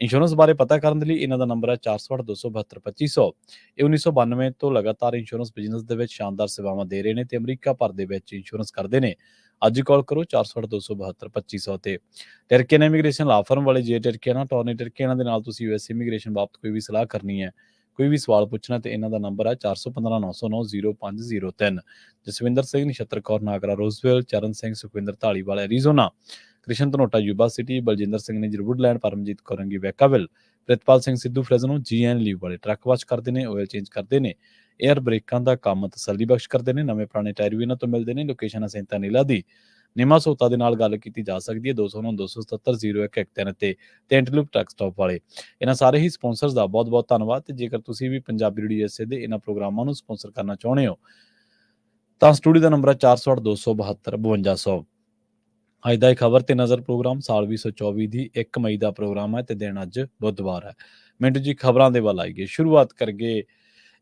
Insurance ਬਾਰੇ ਪਤਾ ਕਰਨ ਦੇ ਲਈ ਇਹਨਾਂ ਦਾ ਨੰਬਰ ਹੈ 4827272500 ਇਹ 1992 ਤੋਂ ਲਗਾਤਾਰ ਇੰਸ਼ੋਰੈਂਸ ਬਿਜ਼ਨਸ ਦੇ ਵਿੱਚ ਸ਼ਾਨਦਾਰ ਸੇਵਾਵਾਂ ਦੇ ਰਹੇ ਨੇ ਤੇ ਅਮਰੀਕਾ ਭਰ ਦੇ ਵਿੱਚ ਇੰਸ਼ੋਰੈਂਸ ਕਰਦੇ ਨੇ। ਅੱਜ ਕਾਲ ਕਰੋ 4827272500 ਤੇ। ਟਰਕੀਅਨ ਇਮੀਗ੍ਰੇਸ਼ਨ ਲਾ ਫਰਮ ਵਾਲੇ ਜੇ ਟਰਕੀਅਨ ਨਾ ਟੋਰਨੀ ਦੇ ਨਾਲ ਤੁਸੀਂ ਯੂਐਸ ਇਮੀਗ੍ਰੇਸ਼ਨ ਬਾਬਤ ਕੋਈ ਵੀ ਸਲਾਹ ਕਰਨੀ ਹੈ, ਕੋਈ ਵੀ ਸਵਾਲ ਪੁੱਛਣਾ ਤੇ ਇਹਨਾਂ ਦਾ ਨੰਬਰ ਹੈ 4159090503 Jaswinder Singh, Nachhattar Kaur, Nagra Roswell Charan Singh, Sukhwinder Dhaliwal Arizona Krishan Dhanota Yuba City, Baljinder Singh ਨੇ ਜਰਵੁੱਡਲੈਂਡ ਪਰਮਜੀਤ ਕੌਰੰਗੀ ਵੈਕਾਵਿਲ, ਪ੍ਰਿਤਪਾਲ ਸਿੰਘ ਸਿੱਧੂ ਫਰੈਜ਼ਨੋ ਜੀਐਨ ਲੀਵ ਵਾਲੇ ਟਰੱਕ ਵਾਸ਼ ਕਰਦੇ ਨੇ ਆਇਲ ਚੇਂਜ ਕਰਦੇ ਨੇ 에ਅਰ ਬ੍ਰੇਕਾਂ ਦਾ ਕੰਮ ਤਸੱਲੀ ਬਖਸ਼ ਕਰਦੇ ਨੇ, ਨਵੇਂ ਪੁਰਾਣੇ ਟਾਇਰ ਵੀ ਇਹਨਾਂ ਤੋਂ ਮਿਲਦੇ ਨੇ ਲੋਕੇਸ਼ਨ ਅਸੈਂਤਾ ਨੀਲਾ ਦੀ। ਨਿਮਾ ਸੋਤਾ ਦੇ ਨਾਲ ਗੱਲ ਕੀਤੀ ਜਾ ਸਕਦੀ ਹੈ 209 277 0113 ਤੇ ਤੇ ਐਂਟਲੂਪ ਟਰੱਕ ਸਟਾਪ ਵਾਲੇ। ਇਹਨਾਂ ਸਾਰੇ ਹੀ ਸਪਾਂਸਰਸ ਦਾ ਬਹੁਤ-ਬਹੁਤ ਧੰਨਵਾਦ ਤੇ ਜੇਕਰ ਤੁਸੀਂ ਵੀ ਪੰਜਾਬੀ ਰੇਡੀਓ ਐਸਏ ਦੇ ਇਹਨਾਂ ਪ੍ਰੋਗਰਾਮਾਂ ਨੂੰ ਸਪਾਂਸਰ ਕਰਨਾ ਚਾਹੁੰਦੇ ਹੋ, ਤਾਂ ਸਟੂਡੀਓ ਦਾ ਨੰਬਰ ਹੈ 482272 ਅੱਜ ਦਾ ਇਹ ਖਬਰ ਤੇ ਨਜ਼ਰ ਪ੍ਰੋਗਰਾਮ ਸਾਲ 2024 ਦੀ 1 ਮਈ ਦਾ ਪ੍ਰੋਗਰਾਮ ਹੈ ਤੇ ਦਿਨ ਅੱਜ ਬੁੱਧਵਾਰ ਹੈ। ਮਿੰਟੂ ਜੀ ਖਬਰਾਂ ਦੇ ਵੱਲ ਆਈਏ। ਸ਼ੁਰੂਆਤ ਕਰਗੇ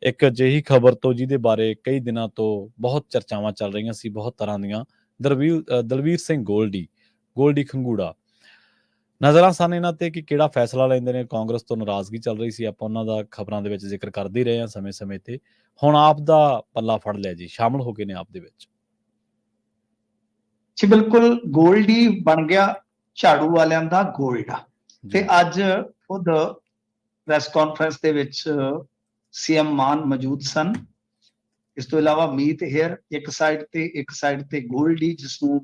ਇੱਕ ਅਜਿਹੀ ਖਬਰ ਤੋਂ ਜਿਹਦੇ ਬਾਰੇ ਕਈ ਦਿਨਾਂ ਤੋਂ ਬਹੁਤ ਚਰਚਾਵਾਂ ਚੱਲ ਰਹੀਆਂ ਸੀ, ਬਹੁਤ ਤਰ੍ਹਾਂ ਦੀਆਂ। ਦਰਵੀਰ ਦਲਵੀਰ ਸਿੰਘ ਗੋਲਡੀ ਗੋਲਡੀ ਖੰਗੂੜਾ। ਨਜ਼ਰਾਂ ਸਨ ਇਹਨਾਂ ਤੇ ਕਿ ਕਿਹੜਾ ਫੈਸਲਾ ਲੈਂਦੇ ਨੇ, ਕਾਂਗਰਸ ਤੋਂ ਨਾਰਾਜ਼ਗੀ ਚੱਲ ਰਹੀ ਸੀ। ਆਪਾਂ ਉਹਨਾਂ ਦਾ ਖਬਰਾਂ ਦੇ ਵਿੱਚ ਜ਼ਿਕਰ ਕਰਦੇ ਰਹੇ ਹਾਂ ਸਮੇਂ-ਸਮੇਂ ਤੇ। ਹੁਣ ਆਪ ਦਾ ਪੱਲਾ ਫੜ ਲਿਆ ਜੀ, ਸ਼ਾਮਲ ਹੋ ਗਏ ਨੇ ਆਪ ਦੇ ਵਿੱਚ। ਜੀ ਬਿਲਕੁਲ ਗੋਲਡੀ ਬਣ ਗਿਆ ਝਾੜੂ ਵਾਲਿਆਂ ਦਾ ਗੋਲਡਾ ਤੇ ਜੀ, ਅੱਜ ਖੁਦ ਪ੍ਰੈਸ ਕਾਨਫਰੰਸ ਦੇ ਵਿੱਚ ਸੀਐਮ ਮਾਨ ਮੌਜੂਦ ਸਨ। ਇਸ ਤੋਂ ਇਲਾਵਾ ਮੀਤ ਹੇਅਰ ਇੱਕ ਸਾਈਡ ਤੇ ਇੱਕ ਸਾਈਡ ਤੇ ਗੋਲਡੀ ਜਿਸ ਨੂੰ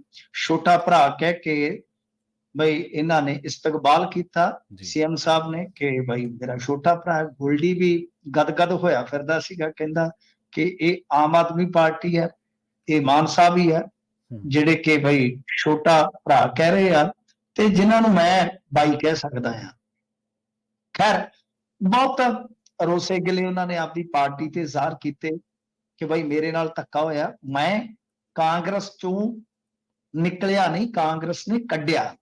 ਛੋਟਾ ਭਰਾ ਕਹਿ ਕੇ ਬਈ ਇਹਨਾਂ ਨੇ ਇਸਤਕਬਾਲ ਕੀਤਾ। ਸੀਐਮ ਸਾਹਿਬ ਨੇ ਕਿ ਭਾਈ ਮੇਰਾ ਛੋਟਾ ਭਰਾ ਗੋਲਡੀ ਵੀ ਗਦਗਦ ਹੋਇਆ ਫਿਰਦਾ ਸੀਗਾ ਕਹਿੰਦਾ ਕਿ ਇਹ ਆਮ ਆਦਮੀ ਪਾਰਟੀ ਹੈ ਇਹ ਮਾਨ ਸਾਹਿਬ ਹੀ ਹੈ। ਜਿਹੜੇ ਕਿ ਭਾਈ ਛੋਟਾ ਭਰਾ ਕਹਿ ਰਹੇ ਆ ਤੇ ਜਿਨ੍ਹਾਂ ਨੂੰ ਮੈਂ ਬਾਈ ਕਹਿ ਸਕਦਾ ਆ। ਖੈਰ ਬਹੁਤ ਰੋਸੇ ਗਿਲੇ ਉਹਨਾਂ ਨੇ ਆਪਦੀ ਪਾਰਟੀ ਤੇ ਜ਼ਾਹਰ ਕੀਤੇ ਕਿ ਭਾਈ ਮੇਰੇ ਨਾਲ ਧੱਕਾ ਹੋਇਆ। ਮੈਂ ਕਾਂਗਰਸ ਚੋਂ ਨਿਕਲਿਆ ਨਹੀਂ ਕਾਂਗਰਸ ਨੇ ਕੱਢਿਆ।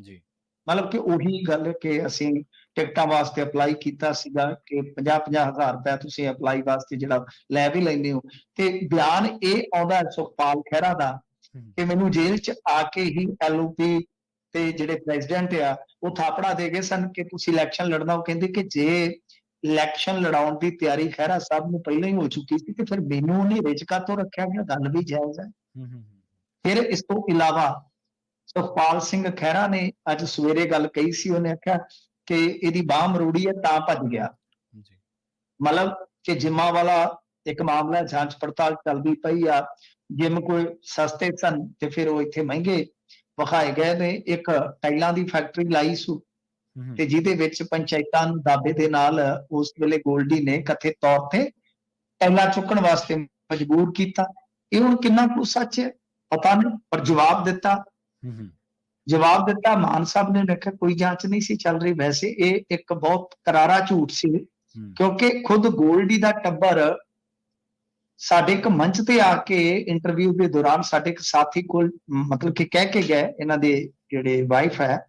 ਜੀ। ਮਤਲਬ ਕਿ ਉਹੀ ਗੱਲ ਕਿ ਅਸੀਂ ਟਿਕਟਾਂ ਵਾਸਤੇ ਅਪਲਾਈ ਕੀਤਾ ਸੀਗਾ ਕਿ 50-50 ਹਜ਼ਾਰ ਰੁਪਏ ਤੁਸੀਂ ਅਪਲਾਈ ਵਾਸਤੇ ਜਿਹੜਾ ਲੈ ਵੀ ਲੈਂਦੇ ਹੋ। ਤੇ ਬਿਆਨ ਇਹ ਆਉਂਦਾ ਸੁਖਪਾਲ ਖਹਿਰਾ ਦਾ ਕਿ ਮੈਨੂੰ ਜੇਲ੍ਹ 'ਚ ਆ ਕੇ ਹੀ ਐਲਓਪੀ ਤੇ ਜਿਹੜੇ ਪ੍ਰੈਜ਼ੀਡੈਂਟ ਆ ਉਹ ਥਾਪੜਾ ਦੇ ਗਏ ਸਨ ਕਿ ਤੁਸੀਂ ਇਲੈਕਸ਼ਨ ਲੜਨਾ। ਉਹ ਕਹਿੰਦੇ ਕਿ ਜੇ ਇਲੈਕਸ਼ਨ ਲੜਾਉਣ ਦੀ ਤਿਆਰੀ ਖਹਿਰਾ ਸਾਹਿਬ ਨੂੰ ਪਹਿਲਾਂ ਹੀ ਹੋ ਚੁੱਕੀ ਸੀ ਤੇ ਫਿਰ ਮੈਨੂੰ ਉਹਨੇ ਰਿਜਕਾ ਤੋਂ ਰੱਖਿਆ? ਗਿਆ ਗੱਲ ਵੀ ਜਾਇਜ਼ ਹੈ। ਫਿਰ ਇਸ ਤੋਂ ਇਲਾਵਾ ਸੁਖਪਾਲ ਸਿੰਘ ਖਹਿਰਾ ਨੇ ਅੱਜ ਸਵੇਰੇ ਗੱਲ ਕਹੀ ਸੀ ਉਹਨੇ ਆਖਿਆ ਕਿ ਇਹਦੀ ਬਾਹ ਮਰੋੜੀ ਹੈ ਤਾਂ ਭੱਜ ਗਿਆ। ਜੀ। ਮਤਲਬ ਕਿ ਜਿੰਮਾ ਵਾਲਾ ਇੱਕ ਮਾਮਲਾ ਜਾਂਚ ਪੜਤਾਲ ਚੱਲਦੀ ਪਈ ਆ। ਜਿਮ ਕੋਈ ਸਸਤੇ ਸਨ ਤੇ ਫਿਰ ਉਹ ਇੱਥੇ ਮਹਿੰਗੇ ਵਿਖਾਏ ਗਏ ਨੇ। ਇੱਕ ਟਾਈਲਾਂ ਦੀ ਫੈਕਟਰੀ ਲਾਈ ਸੂ ਤੇ ਜਿਹਦੇ ਵਿੱਚ ਪੰਚਾਇਤਾਂ ਨੂੰ ਦਾਅਵੇ ਦੇ ਨਾਲ ਉਸ ਵੇਲੇ ਗੋਲਡੀ ਨੇ ਕਥਿਤ ਤੌਰ ਤੇ ਟਾਈਲਾਂ ਚੁੱਕਣ ਵਾਸਤੇ ਮਜਬੂਰ ਕੀਤਾ। ਇਹ ਹੁਣ ਕਿੰਨਾ ਕੁ ਸੱਚ ਹੈ? ਪਤਾ ਨਹੀਂ ਪਰ ਜਵਾਬ ਦਿੱਤਾ। ਜਵਾਬ ਦਿੱਤਾ ਮਾਨ ਸਾਹਿਬ ਨੇ ਰੱਖਿਆ ਕੋਈ ਜਾਂਚ ਨਹੀਂ ਸੀ ਚੱਲ ਰਹੀ। ਵੈਸੇ ਇਹ ਇੱਕ ਬਹੁਤ ਕਰਾਰਾ ਝੂਠ ਸੀ ਕਿਉਂਕਿ ਖੁਦ ਗੋਲਡੀ ਦਾ ਟੱਬਰ ਸਾਡੇ ਇੱਕ ਮੰਚ ਤੇ ਆ ਕੇ ਇੰਟਰਵਿਊ ਦੇ ਦੌਰਾਨ ਸਾਡੇ ਇੱਕ ਸਾਥੀ ਕੋਲ ਮਤਲਬ ਕਿ ਕਹਿ ਕੇ ਗਏ ਇਹਨਾਂ ਦੇ ਜਿਹੜੇ ਵਾਈਫ ਹੈ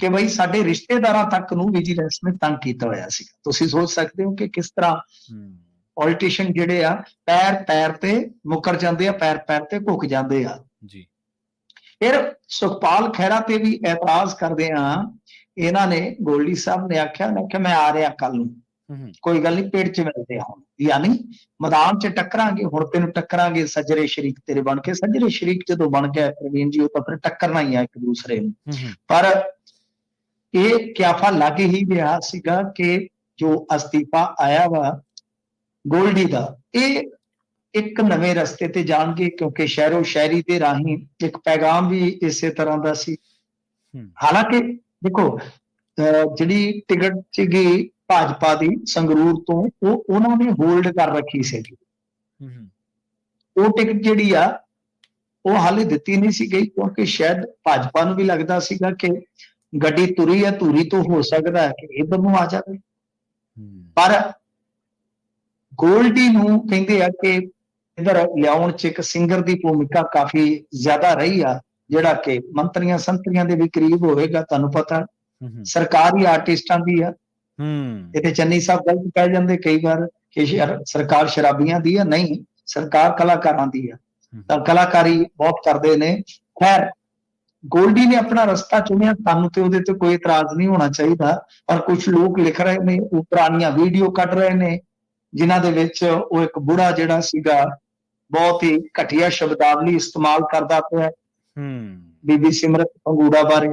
ਕਿ ਬਈ ਸਾਡੇ ਰਿਸ਼ਤੇਦਾਰਾਂ ਤੱਕ ਨੂੰ ਵਿਜੀਲੈਂਸ ਨੇ ਤੰਗ ਕੀਤਾ ਹੋਇਆ ਸੀ ਤੁਸੀਂ ਸੋਚ ਸਕਦੇ ਹੋ ਕਿ ਕਿਸ ਤਰ੍ਹਾਂ ਪੋਲੀਟੀਸ਼ੀਅਨ ਜਿਹੜੇ ਆ ਪੈਰ ਪੈਰ ਤੇ ਮੁਕਰ ਜਾਂਦੇ ਆ ਪੈਰ ਪੈਰ ਤੇ ਘੁੱਕ ਜਾਂਦੇ ਆ। ਜੀ। ਫਿਰ ਸੁਖਪਾਲ ਖਹਿਰਾ ਤੇ ਵੀ ਇਤਰਾਜ਼ ਕਰਦੇ ਆ। ਇਹਨਾਂ ਨੇ ਗੋਲਡੀ ਸਾਹਿਬ ਨੇ ਆਖਿਆ ਨਾ ਕਿ ਮੈਂ ਆ ਰਿਹਾ ਕੱਲ ਨੂੰ। ਕੋਈ ਗੱਲ ਨਹੀਂ ਪੇਟ 'ਚ ਮਿਲਦੇ ਹੁਣ ਯਾਨੀ ਮੈਦਾਨ 'ਚ ਟੱਕਰਾਂਗੇ ਹੁਣ ਤੈਨੂੰ ਟੱਕਰਾਂਗੇ ਸੱਜਰੇ ਸ਼ਰੀਕ ਤੇਰੇ ਬਣ ਕੇ। ਸੱਜਰੇ ਸ਼ਰੀਕ ਜਦੋਂ ਬਣ ਗਿਆ ਪ੍ਰਵੀਨ ਜੀ ਉਹ ਤਾਂ ਫਿਰ ਟੱਕਰਨਾ ਹੀ ਆ ਇੱਕ ਦੂਸਰੇ ਨੂੰ। ਪਰ ਇਹ ਕਿਆਫਾ ਲੱਗ ਹੀ ਰਿਹਾ ਸੀਗਾ ਕਿ ਜੋ ਅਸਤੀਫਾ ਆਇਆ ਵਾ ਗੋਲਡੀ ਦਾ ਇਹ ਇੱਕ ਨਵੇਂ ਰਸਤੇ ਤੇ ਜਾਣਗੇ ਕਿਉਂਕਿ ਸ਼ਹਿਰੋ ਸ਼ਹਿਰੀ ਦੇ ਰਾਹੀਂ ਇੱਕ ਪੈਗਾਮ ਵੀ ਇਸੇ ਤਰ੍ਹਾਂ ਦਾ ਸੀ। ਹਾਲਾਂਕਿ ਦੇਖੋ ਜਿਹੜੀ ਟਿਕਟ ਸੀਗੀ ਭਾਜਪਾ ਦੀ ਸੰਗਰੂਰ ਤੋਂ ਉਹ ਉਹਨਾਂ ਨੇ ਹੋਲਡ ਕਰ ਰੱਖੀ ਹਮ, ਉਹ ਟਿਕਟ ਜਿਹੜੀ ਆ ਉਹ ਹਾਲੇ ਦਿੱਤੀ ਨਹੀਂ ਸੀ ਗਈ ਕਿਉਂਕਿ ਸ਼ਾਇਦ ਭਾਜਪਾ ਨੂੰ ਵੀ ਲੱਗਦਾ ਸੀਗਾ ਕਿ ਗੱਡੀ ਤੁਰੀ ਹੈ ਧੂਰੀ ਤੋਂ ਹੋ ਸਕਦਾ ਹੈ ਕਿ ਇਧਰ ਨੂੰ ਆ ਜਾਵੇ। ਪਰ ਗੋਲਡੀ ਨੂੰ ਕਹਿੰਦੇ ਆ ਕਿ ਇਧਰ ਲਿਆਉਣ ਚ ਇੱਕ ਸਿੰਗਰ ਦੀ ਭੂਮਿਕਾ ਕਾਫੀ ਜ਼ਿਆਦਾ ਰਹੀ ਆ ਜਿਹੜਾ ਕਿ ਮੰਤਰੀਆਂ ਸੰਤਰੀਆਂ ਦੇ ਵੀ ਕਰੀਬ ਹੋਵੇਗਾ ਤੁਹਾਨੂੰ ਪਤਾ। ਸਰਕਾਰੀ ਆਰਟਿਸਟਾਂ ਦੀ ਆ। ਹੂੰ। ਇਹ ਤੇ ਚੰਨੀ ਸਾਹਿਬ ਗਲਤ ਕਹਿ ਜਾਂਦੇ ਕਈ ਵਾਰ ਕਿ ਸ਼ਰ- ਸਰਕਾਰ ਸ਼ਰਾਬੀਆਂ ਦੀ ਆ? ਨਹੀਂ ਸਰਕਾਰ ਕਲਾਕਾਰਾਂ ਦੀ ਆ। ਹੂੰ। ਤਾਂ ਕਲਾਕਾਰੀ ਬਹੁਤ ਕਰਦੇ ਨੇ। ਖੈਰ ਗੋਲਡੀ ਨੇ ਆਪਣਾ ਰਸਤਾ ਚੁਣਿਆ। ਸਾਨੂੰ ਤੇ ਉਹਦੇ ਤੇ ਕੋਈ ਇਤਰਾਜ਼ ਨਹੀਂ ਹੋਣਾ ਚਾਹੀਦਾ। ਪਰ ਕੁਝ ਲੋਕ ਲਿਖ ਰਹੇ ਨੇ ਉਹ ਪੁਰਾਣੀਆਂ ਵੀਡੀਓ ਕੱਢ ਰਹੇ ਨੇ ਜਿਨ੍ਹਾਂ ਦੇ ਵਿੱਚ ਉਹ ਇੱਕ ਬੁੜਾ ਜਿਹੜਾ ਸੀਗਾ ਬਹੁਤ ਹੀ ਘਟੀਆ ਸ਼ਬਦਾਵਲੀ ਇਸਤੇਮਾਲ ਕਰਦਾ ਪਿਆ। ਹੂੰ। ਬੀਬੀ ਸਿਮਰਤ ਪੰਗੂੜਾ ਬਾਰੇ।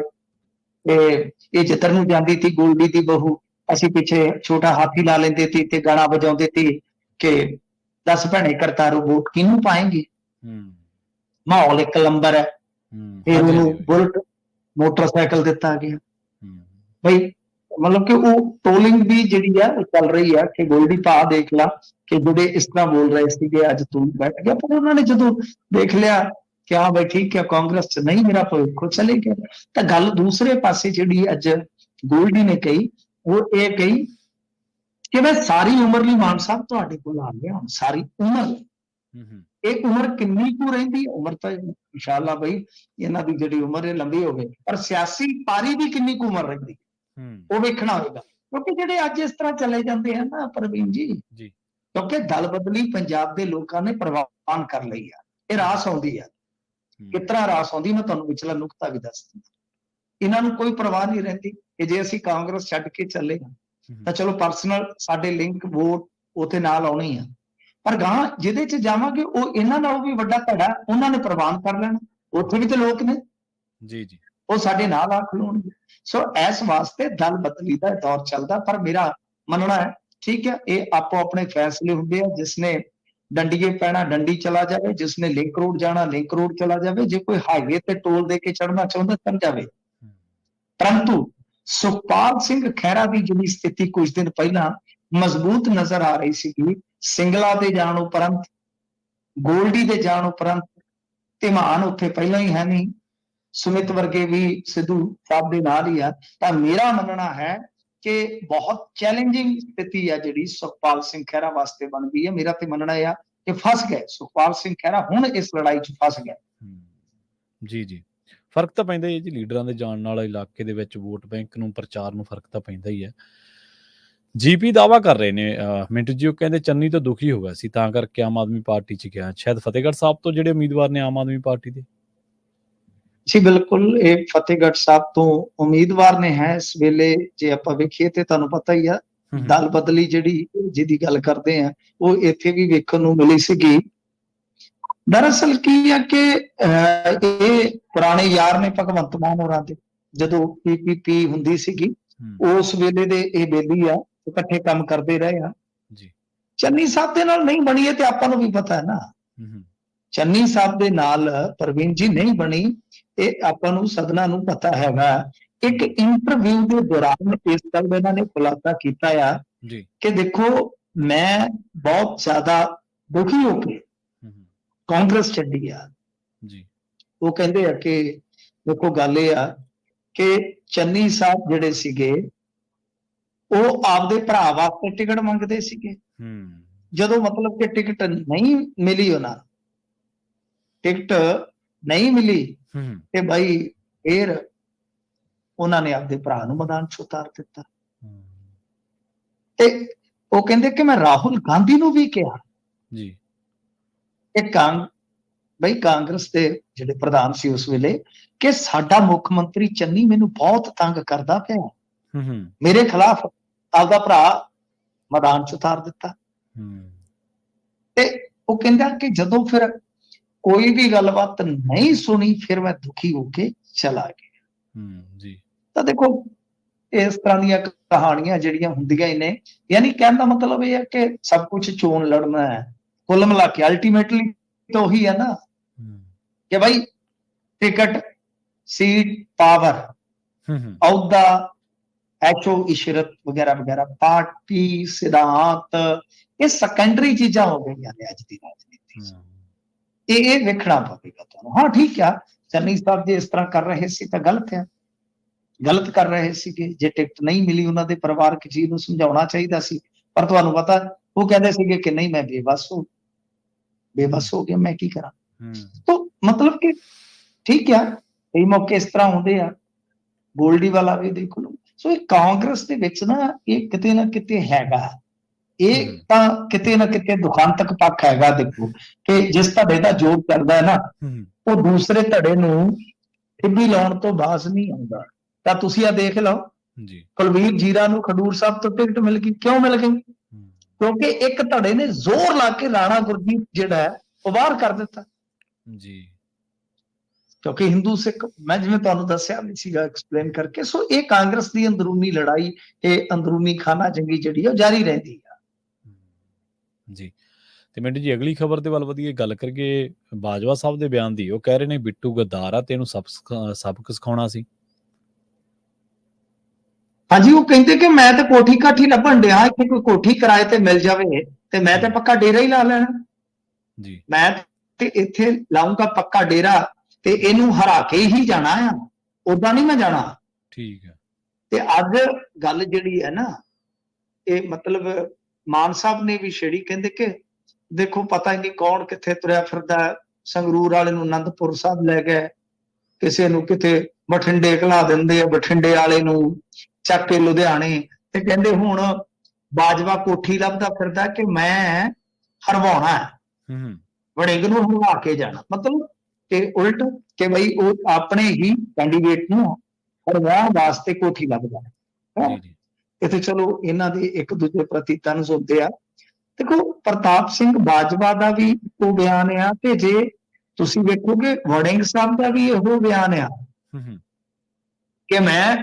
ਤੇ ਇਹ ਜਿੱਧਰ ਨੂੰ ਜਾਂਦੀ ਸੀ ਗੋਲਡੀ ਦੀ ਬਹੂ। ਅਸੀਂ ਪਿੱਛੇ ਛੋਟਾ ਹਾਥੀ ਲਾ ਲੈਂਦੇ ਸੀ ਤੇ ਗਾਣਾ ਵਜਾਉਂਦੇ ਸੀ ਕਿ ਦਸ ਭੈਣੇ ਕਰਤਾਰੂ ਵੋਟ ਕਿਹਨੂੰ ਪਾਏਂਗੇ? ਹੂੰ। ਮਾਹੌਲ ਇੱਕ ਲੰਬਰ ਹੈ। ਹੂੰ। ਫਿਰ ਹਾਂਜੀ, ਉਹਨੂੰ ਹਾਂਜੀ, ਬੁਲਟ ਮੋਟਰਸਾਈਕਲ ਦਿੱਤਾ ਗਿਆ। ਹੂੰ। ਬਈ ਮਤਲਬ ਕਿ ਉਹ ਟੋਲਿੰਗ ਵੀ ਜਿਹੜੀ ਹੈ ਉਹ ਚੱਲ ਰਹੀ ਹੈ ਕਿ ਗੋਲਡੀ ਭਾ ਦੇਖ ਲਾ ਕਿ ਜਿਹੜੇ ਇਸ ਤਰ੍ਹਾਂ ਬੋਲ ਰਹੇ ਸੀਗੇ ਅੱਜ ਤੂੰ ਬੈਠ ਗਿਆ। ਪਰ ਉਹਨਾਂ ਨੇ ਜਦੋਂ ਦੇਖ ਲਿਆ ਕਿ ਹਾਂ ਬਈ ਠੀਕ ਹੈ ਕਾਂਗਰਸ ਚ ਨਹੀਂ ਮੇਰਾ ਭਵਿੱਖ ਉਹ ਚਲੇ ਗਿਆ। ਤਾਂ ਗੱਲ ਦੂਸਰੇ ਪਾਸੇ ਜਿਹੜੀ ਅੱਜ ਗੋਲਡੀ ਨੇ ਕਹੀ ਉਹ ਇਹ ਕਹੀ ਕਿ ਮੈਂ ਸਾਰੀ ਉਮਰ ਲਈ ਮਾਨ ਸਾਹਿਬ ਤੁਹਾਡੇ ਕੋਲ ਆ ਗਿਆ ਹੁਣ ਸਾਰੀ ਉਮਰ। ਹੂੰ ਹੂੰ। ਇਹ ਉਮਰ ਕਿੰਨੀ ਕੁ ਰਹਿੰਦੀ? ਉਮਰ ਤਾਂ ਇਨਸ਼ਾਅੱਲਾ ਬਈ ਇਹਨਾਂ ਦੀ ਜਿਹੜੀ ਉਮਰ ਹੈ ਲੰਬੀ ਹੋਵੇ ਪਰ ਸਿਆਸੀ ਪਾਰੀ ਦੀ ਕਿੰਨੀ ਕੁ ਉਮਰ ਰਹਿੰਦੀ? ਹੂੰ। ਉਹ ਵੇਖਣਾ ਹੋਵੇਗਾ ਕਿਉਂਕਿ ਜਿਹੜੇ ਅੱਜ ਇਸ ਤਰ੍ਹਾਂ ਚਲੇ ਜਾਂਦੇ ਹਨ ਨਾ ਪ੍ਰਵੀਨ ਜੀ ਜੀ। ਕਿਉਂਕਿ ਦਲ ਬਦਲੀ ਪੰਜਾਬ ਦੇ ਲੋਕਾਂ ਨੇ ਪ੍ਰਵਾਨ ਕਰ ਲਈ ਆ। ਇਹ ਰਾਸ ਆਉਂਦੀ ਆ। ਤਰ੍ਹਾਂ ਰਾਸ ਆਉਂਦੀ? ਮੈਂ ਤੁਹਾਨੂੰ ਵਿਚਲਾ ਨੁਕਤਾ ਵੀ ਦੱਸ ਦਿੰਦਾ। ਇਹਨਾਂ ਨੂੰ ਕੋਈ ਪਰਵਾਹ ਨਹੀਂ ਰਹਿੰਦੀ ਕਿ ਜੇ ਅਸੀਂ ਕਾਂਗਰਸ ਛੱਡ ਕੇ ਚੱਲੇ ਹਾਂ ਤਾਂ ਚਲੋ ਪਰਸਨਲ ਸਾਡੇ ਲਿੰਕ ਵੋਟ ਉਥੇ ਨਾਲ ਆਉਣੀ ਆ। ਪਰ ਗਾਂ ਜਿਹਦੇ ਚ ਜਾਵਾਂਗੇ ਉਹ ਇਹਨਾਂ ਨਾਲੋਂ ਵੀ ਵੱਡਾ ਧੜਾ ਉਹਨਾਂ ਨੇ ਪ੍ਰਵਾਨ ਕਰ ਲੈਣਾ। ਉੱਥੇ ਵੀ ਤੇ ਲੋਕ ਨੇ। ਜੀ ਜੀ। ਉਹ ਸਾਡੇ ਨਾਲ ਆ ਖਲੋਣਗੇ। ਸੋ ਇਸ ਵਾਸਤੇ ਦਲ ਬਦਲੀ ਦਾ ਦੌਰ ਚੱਲਦਾ ਪਰ ਮੇਰਾ ਮੰਨਣਾ ਹੈ ਠੀਕ ਹੈ ਇਹ ਆਪੋ ਆਪਣੇ ਫੈਸਲੇ ਹੁੰਦੇ ਆ ਜਿਸਨੇ ਡੰਡੀਏ ਪੈਣਾ ਡੰਡੀ ਚਲਾ ਜਾਵੇ ਜਿਸਨੇ ਲਿੰਕ ਰੋਡ ਜਾਣਾ ਲਿੰਕ ਰੋਡ ਚਲਾ ਜਾਵੇ ਜੇ ਕੋਈ ਹਾਈਵੇ ਤੇ ਟੋਲ ਦੇ ਕੇ ਚੜਨਾ ਚਾਹੁੰਦਾ ਚੜ ਜਾਵੇ। ਪਰੰਤੂ ਸੁਖਪਾਲ ਸਿੰਘ ਖਹਿਰਾ ਦੀ ਜਿਹੜੀ ਸਥਿਤੀ ਕੁਝ ਦਿਨ ਪਹਿਲਾਂ ਮਜ਼ਬੂਤ ਨਜ਼ਰ ਆ ਰਹੀ ਸੀਗੀ, ਸਿੰਗਲਾ ਦੇ ਜਾਣ ਉਪਰੰਤ, ਗੋਲਡੀ ਦੇ ਜਾਣ ਉਪਰੰਤ ਧਿਮਾਨ ਉੱਥੇ ਪਹਿਲਾਂ ਹੀ ਹੈ ਨਹੀਂ ਸੁਮਿਤ ਵਰਗੇ ਵੀ ਸਿੱਧੂ ਸਾਹਿਬ ਦੇ ਨਾਲ ਹੀ ਆ। ਤਾਂ ਮੇਰਾ ਮੰਨਣਾ ਹੈ ਕਿ ਬਹੁਤ ਚੈਲੰਜਿੰਗ ਸਥਿਤੀ ਆ ਜਿਹੜੀ ਸੁਖਪਾਲ ਸਿੰਘ ਖਹਿਰਾ ਵਾਸਤੇ ਬਣ ਗਈ ਹੈ। ਮੇਰਾ ਤੇ ਮੰਨਣਾ ਇਹ ਆ ਕਿ ਫਸ ਗਏ। ਸੁਖਪਾਲ ਸਿੰਘ ਖਹਿਰਾ ਹੁਣ ਇਸ ਲੜਾਈ 'ਚ ਫਸ ਗਿਆ। ਜੀ ਜੀ। ਫ਼ਰਕ ਤਾਂ ਪੈਂਦਾ ਹੀ ਹੈ ਜੀ ਲੀਡਰਾਂ ਦੇ ਜਾਣ ਨਾਲ ਇਲਾਕੇ ਦੇ ਵਿੱਚ ਵੋਟ ਬੈਂਕ ਨੂੰ ਪ੍ਰਚਾਰ ਨੂੰ ਫ਼ਰਕ ਤਾਂ ਪੈਂਦਾ ਹੀ ਹੈ। ਜੀਪੀ ਦਾਵਾ ਕਰ ਰਹੇ ਨੇ ਮਿੰਟੂ ਜੀ ਉਹ ਕਹਿੰਦੇ ਚੰਨੀ ਤੋਂ ਦੁਖੀ ਹੋ ਗਿਆ ਸੀ ਤਾਂ ਕਰਕੇ ਆਮ ਆਦਮੀ ਪਾਰਟੀ ਚ ਗਿਆ। ਸ਼ਾਇਦ ਫਤਿਹਗੜ੍ਹ ਸਾਹਿਬ ਤੋਂ ਜਿਹੜੇ ਉਮੀਦਵਾਰ ਨੇ ਆਮ ਆਦਮੀ ਪਾਰਟੀ ਦੇ। ਜੀ ਬਿਲਕੁਲ ਇਹ ਫਤਿਹਗੜ੍ਹ ਸਾਹਿਬ ਤੋਂ ਉਮੀਦਵਾਰ ਨੇ ਹੈ। ਇਸ ਵੇਲੇ ਜੇ ਆਪਾਂ ਵੇਖੀਏ ਤੇ ਤੁਹਾਨੂੰ ਪਤਾ ਹੀ ਆ ਦਲ ਬਦਲੀ ਜਿਹੜੀ ਜਿਹਦੀ ਗੱਲ ਕਰਦੇ ਆ ਉਹ ਇੱਥੇ ਵੀ ਵੇਖਣ ਨੂੰ ਮਿਲੀ ਸੀਗੀ। ਦਰਅਸਲ ਕੀ ਆ ਕਿ ਇਹ ਪੁਰਾਣੇ ਯਾਰ ਨੇ ਭਗਵੰਤ ਮਾਨ ਹੋਰਾਂ ਦੇ ਜਦੋਂ ਪੀਪੀਪੀ ਹੁੰਦੀ ਸੀਗੀ ਹੂੰ, ਉਸ ਵੇਲੇ ਦੇ ਇਹ ਬੇਲੀ ਆ ਇਕੱਠੇ ਕੰਮ ਕਰਦੇ ਰਹੇ ਆ। ਜੀ। ਚੰਨੀ ਸਾਹਿਬ ਦੇ ਨਾਲ ਨਹੀਂ ਬਣੀ ਹੈ ਤੇ ਆਪਾਂ ਨੂੰ ਵੀ ਪਤਾ ਹੈ ਨਾ। ਹੂੰ, ਹੂੰ, ਚੰਨੀ ਸਾਹਿਬ ਦੇ ਨਾਲ ਪ੍ਰਵੀਨ ਜੀ ਨਹੀਂ ਬਣੀ ਇਹ ਆਪਾਂ ਨੂੰ ਸਦਨਾ ਨੂੰ ਪਤਾ ਹੈਗਾ। ਇੱਕ ਇੰਟਰਵਿਊ ਦੇ ਦੌਰਾਨ ਇਸ ਗੱਲ ਦਾ ਇਹਨਾਂ ਨੇ ਖੁਲਾਸਾ ਕੀਤਾ ਆ ਜੀ। ਕਿ ਦੇਖੋ ਮੈਂ ਬਹੁਤ ਜ਼ਿਆਦਾ ਦੁਖੀ ਹੋ ਕੇ ਹੂੰ, ਹੂੰ, ਕਾਂਗਰਸ ਛੱਡੀ ਆ। ਜੀ। ਉਹ ਕਹਿੰਦੇ ਆ ਕਿ ਦੇਖੋ ਗੱਲ ਇਹ ਆ ਕਿ ਚੰਨੀ ਸਾਹਿਬ ਜਿਹੜੇ ਸੀਗੇ ਉਹ ਆਪਦੇ ਭਰਾ ਵਾਸਤੇ ਟਿਕਟ ਮੰਗਦੇ ਸੀਗੇ। ਹੂੰ। ਜਦੋਂ ਮਤਲਬ ਕਿ ਟਿਕਟ ਨਹੀਂ ਮਿਲੀ ਉਹਨਾਂ ਟਿਕਟ ਨਹੀਂ ਮਿਲੀ ਹੂੰ, ਤੇ ਭਾਈ ਫੇਰ ਉਹਨਾਂ ਨੇ ਆਪਦੇ ਭਰਾ ਨੂੰ ਮੈਦਾਨ 'ਚ ਉਤਾਰ ਦਿੱਤਾ। ਤੇ ਉਹ ਕਹਿੰਦੇ ਕਿ ਮੈਂ ਰਾਹੁਲ ਗਾਂਧੀ ਨੂੰ ਵੀ ਕਿਹਾ। ਜੀ। ਕਿ ਕਾਂ ਬਈ ਕਾਂਗਰਸ ਦੇ ਜਿਹੜੇ ਪ੍ਰਧਾਨ ਸੀ ਉਸ ਵੇਲੇ ਕਿ ਸਾਡਾ ਮੁੱਖ ਮੰਤਰੀ ਚੰਨੀ ਮੈਨੂੰ ਬਹੁਤ ਤੰਗ ਕਰਦਾ ਪਿਆ। ਹੂੰ ਹੂੰ। ਮੇਰੇ ਖਿਲਾਫ ਆਪਦਾ ਭਰਾ ਮੈਦਾਨ 'ਚ ਉਤਾਰ ਦਿੱਤਾ। ਹੂੰ। ਤੇ ਉਹ ਕਹਿੰਦਾ ਕਿ ਜਦੋਂ ਫਿਰ ਕੋਈ ਵੀ ਗੱਲਬਾਤ ਨਹੀਂ ਸੁਣੀ ਫਿਰ ਮੈਂ ਦੁਖੀ ਹੋ ਕੇ ਚਲਾ ਗਿਆ। ਹੂੰ ਜੀ। ਤਾਂ ਦੇਖੋ ਇਸ ਤਰ੍ਹਾਂ ਦੀਆਂ ਕਹਾਣੀਆਂ ਜਿਹੜੀਆਂ ਹੁੰਦੀਆਂ ਹੀ ਨੇ ਯਾਨੀ ਕਹਿਣ ਦਾ ਮਤਲਬ ਇਹ ਹੈ ਕਿ ਸਭ ਕੁਝ ਚੋਣ ਲੜਨਾ ਹੈ। ਕੁੱਲ ਮਿਲਾ ਕੇ ਅਲਟੀਮੇਟਲੀ ਤਾਂ ਉਹੀ ਹੈ ਨਾ ਕਿ ਭਾਈ ਟਿਕਟ ਸੀਟ ਪਾਵਰ ਅਹੁਦਾ ਐਚਓ ਇਸ਼ਰਤ ਵਗੈਰਾ ਵਗੈਰਾ ਪਾਰਟੀ ਸਿਧਾਂਤ ਇਹ ਸੈਕੰਡਰੀ ਚੀਜ਼ਾਂ ਹੋ ਗਈਆਂ ਨੇ ਅੱਜ ਦੀ ਰਾਜਨੀਤੀ ਇਹ ਇਹ ਵੇਖਣਾ ਪਵੇਗਾ ਤੁਹਾਨੂੰ। ਹਾਂ ਠੀਕ ਆ। ਚੰਨੀ ਸਾਹਿਬ ਜੀ ਇਸ ਤਰ੍ਹਾਂ ਕਰ ਰਹੇ ਸੀ ਤਾਂ ਗਲਤ ਹੈ ਗਲਤ ਕਰ ਰਹੇ ਸੀਗੇ। ਜੇ ਟਿਕਟ ਨਹੀਂ ਮਿਲੀ ਉਹਨਾਂ ਦੇ ਪਰਿਵਾਰਕ ਜੀ ਨੂੰ ਸਮਝਾਉਣਾ ਚਾਹੀਦਾ ਸੀ। ਪਰ ਤੁਹਾਨੂੰ ਪਤਾ ਉਹ ਕਹਿੰਦੇ ਸੀਗੇ ਕਿ ਨਹੀਂ ਮੈਂ ਬੇਬਸ ਹੋ। ਬੇਬਸ ਹੋ ਗਿਆ ਮੈਂ ਕੀ ਕਰਾਂ? ਤੋ ਮਤਲਬ ਕਿ ਠੀਕ ਆ ਕਈ ਮੌਕੇ ਇਸ ਤਰ੍ਹਾਂ ਹੁੰਦੇ ਆ ਗੋਲਡੀ ਵਾਲਾ ਵੀ ਦੇਖ ਲਓ ਸੋ ਇਹ ਕਾਂਗਰਸ ਦੇ ਵਿੱਚ ਨਾ ਇਹ ਕਿਤੇ ਨਾ ਕਿਤੇ ਹੈਗਾ। ਇਹ। ਤਾਂ ਕਿਤੇ ਨਾ ਕਿਤੇ ਦੁਖਾਂਤਕ ਪੱਖ ਹੈਗਾ ਦੇਖੋ ਕਿ ਜਿਸ ਧੜੇ ਦਾ ਜੋਰ ਕਰਦਾ ਹੈ। ਨਾ ਉਹ ਦੂਸਰੇ ਧੜੇ ਨੂੰ ਟਿੱਬੀ ਲਾਉਣ ਤੋਂ ਬਾਜ਼ ਨਹੀਂ ਆਉਂਦਾ। ਤਾਂ ਤੁਸੀਂ ਆ ਦੇਖ ਲਓ। ਜੀ। ਕੁਲਵੀਰ ਜੀਰਾ ਨੂੰ ਖਡੂਰ ਸਾਹਿਬ ਤੋਂ ਟਿਕਟ ਮਿਲ ਗਈ। ਕਿਉਂ ਮਿਲ ਗਈ? ਕਿਉਂਕਿ ਇੱਕ ਧੜੇ ਨੇ ਜ਼ੋਰ ਲਾ ਕੇ ਰਾਣਾ ਗੁਰਜੀਤ ਜਿਹੜਾ ਹੈ ਉਹ ਬਾਹਰ ਕਰ ਦਿੱਤਾ। ਜੀ। ਕਿਉਂਕਿ ਹਿੰਦੂ ਸਿੱਖ ਮੈਂ ਜਿਵੇਂ ਤੁਹਾਨੂੰ ਦੱਸਿਆ ਵੀ ਸੀਗਾ ਐਕਸਪਲੇਨ ਕਰਕੇ ਸੋ ਇਹ ਕਾਂਗਰਸ ਦੀ ਅੰਦਰੂਨੀ ਲੜਾਈ ਇਹ ਅੰਦਰੂਨੀ ਖਾਨਾ ਜੰਗੀ ਜਿਹੜੀ ਉਹ ਜਾਰੀ ਰਹਿੰਦੀ ਹਮ, ਜੀ। ਤੇ ਮਿੰਟ ਜੀ ਅਗਲੀ ਖਬਰ ਦੇ ਵੱਲ ਵਧੀਏ ਗੱਲ ਕਰੀਏ ਬਾਜਵਾ ਸਾਹਿਬ ਦੇ ਬਿਆਨ ਦੀ। ਉਹ ਕਹਿ ਰਹੇ ਨੇ ਬਿੱਟੂ ਗੱਦਾਰ ਆ ਤੇ ਇਹਨੂੰ ਸਬਕ ਸਿਖਾਉਣਾ ਸੀ। ਹਾਂਜੀ ਉਹ ਕਹਿੰਦੇ ਕਿ ਮੈਂ ਤੇ ਕੋਠੀ ਕਾਠੀ ਲੱਭਣ ਡਿਆ ਕਿ ਕੋਈ ਕੋਠੀ ਕਿਰਾਏ ਤੇ ਮਿਲ ਜਾਵੇ ਤੇ ਮੈਂ ਤੇ ਪੱਕਾ ਡੇਰਾ ਹੀ ਲਾ ਲੈਣਾ। ਜੀ। ਮੈਂ ਤੇ ਇੱਥੇ ਲਾਉਂਗਾ ਪੱਕਾ ਡੇਰਾ ਤੇ ਇਹਨੂੰ ਹਰਾ ਕੇ ਹੀ ਜਾਣਾ ਆ। ਉਦਾਂ ਨਹੀਂ ਮੈਂ ਜਾਣਾ। ਠੀਕ ਹੈ। ਤੇ ਅੱਜ ਗੱਲ ਜਿਹੜੀ ਹੈ ਨਾ ਇਹ ਮਤਲਬ ਮਾਨ ਸਾਹਿਬ ਨੇ ਵੀ ਛੇੜੀ ਕਹਿੰਦੇ ਕਿ ਦੇਖੋ ਪਤਾ ਨਹੀਂ ਕੌਣ ਕਿੱਥੇ ਤੁਰਿਆ ਫਿਰਦਾ। ਸੰਗਰੂਰ ਵਾਲੇ ਨੂੰ ਆਨੰਦਪੁਰ ਸਾਹਿਬ ਲੈ ਗਏ। ਕਿਸੇ ਨੂੰ ਕਿਤੇ ਬਠਿੰਡੇ ਘਲਾ ਦਿੰਦੇ ਆ ਬਠਿੰਡੇ ਵਾਲੇ ਨੂੰ। ਚੱਕ ਕੇ ਲੁਧਿਆਣੇ ਤੇ ਕਹਿੰਦੇ ਹੁਣ ਬਾਜਵਾ ਕੋਠੀ ਲੱਭਦਾ ਫਿਰਦਾ ਕਿ ਮੈਂ ਹਰਵਾਉਣਾ ਹੈ। ਵੜਿੰਗ ਨੂੰ ਹਰਵਾ ਕੇ ਜਾਣਾ। ਮਤਲਬ ਕਿ ਉਲਟ ਕਿ ਬਈ ਉਹ ਆਪਣੇ ਹੀ ਕੈਂਡੀਡੇਟ ਨੂੰ ਹਰਵਾਉਣ ਵਾਸਤੇ ਕੋਠੀ ਲੱਭਦਾ ਹੈ। ਇੱਥੇ ਚਲੋ ਇਹਨਾਂ ਦੇ ਇੱਕ ਦੂਜੇ ਪ੍ਰਤੀ ਤਨਜ਼ ਹੁੰਦੇ ਆ। ਦੇਖੋ ਪ੍ਰਤਾਪ ਸਿੰਘ ਬਾਜਵਾ ਦਾ ਵੀ ਉਹ ਬਿਆਨ ਆ ਤੇ ਜੇ ਤੁਸੀਂ ਵੇਖੋਗੇ ਵੜਿੰਗ ਸਾਹਿਬ ਦਾ ਵੀ ਇਹੋ ਬਿਆਨ ਆ ਹੂੰ ਹੂੰ। ਕਿ ਮੈਂ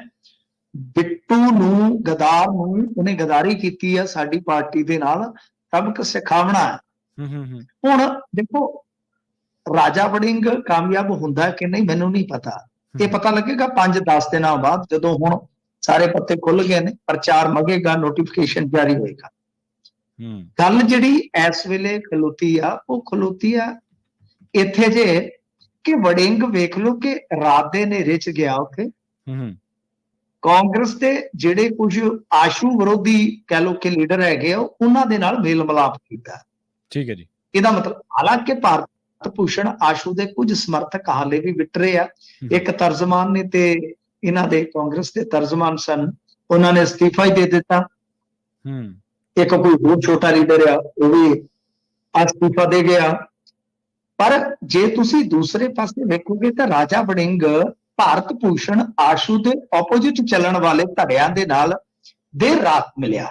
ਬਿੱਟੂ ਨੂੰ ਗਦਾਰ ਨੂੰ ਉਹਨੇ ਗਦਾਰੀ ਕੀਤੀ ਆ ਸਾਡੀ ਪਾਰਟੀ ਦੇ ਨਾਲ ਸਬਕ ਸਿਖਾਵਣਾ ਹੈ। ਹੂੰ ਹੂੰ ਹੂੰ। ਹੁਣ ਦੇਖੋ ਰਾਜਾ ਵੜਿੰਗ ਕਾਮਯਾਬ ਹੁੰਦਾ ਕਿ ਨਹੀਂ ਮੈਨੂੰ ਨਹੀਂ ਪਤਾ। ਇਹ ਪਤਾ ਲੱਗੇਗਾ 5-10 ਦਿਨਾਂ ਬਾਅਦ ਜਦੋਂ ਹੁਣ ਸਾਰੇ ਪੱਤੇ ਖੁੱਲ ਗਏ ਨੇ ਪ੍ਰਚਾਰ ਮਗੇਗਾ ਨੋਟੀਫਿਕੇਸ਼ਨ ਜਾਰੀ ਹੋਏਗਾ। ਹੂੰ। ਗੱਲ ਜਿਹੜੀ ਇਸ ਵੇਲੇ ਖਲੋਤੀ ਆ ਉਹ ਖਲੋਤੀ ਆ ਇੱਥੇ ਜੇ ਕਿ ਵੜਿੰਗ ਵੇਖ ਲਓ ਕਿ ਰਾਤ ਦੇ ਹਨੇਰੇ ਚ ਗਿਆ ਉੱਥੇ। ਕਾਂਗਰਸ ਦੇ ਜਿਹੜੇ ਕੁਝ ਆਸ਼ੂ ਵਿਰੋਧੀ ਕਹਿ ਲਓ ਕਿ ਲੀਡਰ ਹੈਗੇ ਆ ਉਹਨਾਂ ਦੇ ਨਾਲ ਮੇਲ ਮਿਲਾਪ ਕੀਤਾ। ਠੀਕ ਹੈ ਜੀ। ਇਹਦਾ ਮਤਲਬ ਹਾਲਾਂਕਿ ਭਾਰਤ ਭੂਸ਼ਣ ਆਸ਼ੂ ਦੇ ਕੁਝ ਸਮਰਥਕ ਹਾਲੇ ਵੀ ਵਿਟਰੇ ਆ। ਇੱਕ ਤਰਜਮਾਨ ਨੇ ਤੇ ਇਹਨਾਂ ਦੇ ਕਾਂਗਰਸ ਦੇ ਤਰਜਮਾਨ ਸਨ। ਉਹਨਾਂ ਨੇ ਅਸਤੀਫਾ ਹੀ ਦੇ ਦਿੱਤਾ। ਹੂੰ। ਇੱਕ ਕੋਈ ਹੋਰ ਛੋਟਾ ਲੀਡਰ ਆ ਉਹ ਵੀ ਅਸਤੀਫਾ ਦੇ ਗਿਆ। ਪਰ ਜੇ ਤੁਸੀਂ ਦੂਸਰੇ ਪਾਸੇ ਵੇਖੋਗੇ ਤਾਂ ਰਾਜਾ ਵੜਿੰਗ ਭਾਰਤ ਭੂਸ਼ਣ ਆਸ਼ੂ ਦੇ ਆਪੋਜ਼ਿਟ ਚੱਲਣ ਵਾਲੇ ਧੜਿਆਂ ਦੇ ਨਾਲ ਦੇਰ ਰਾਤ ਮਿਲਿਆ।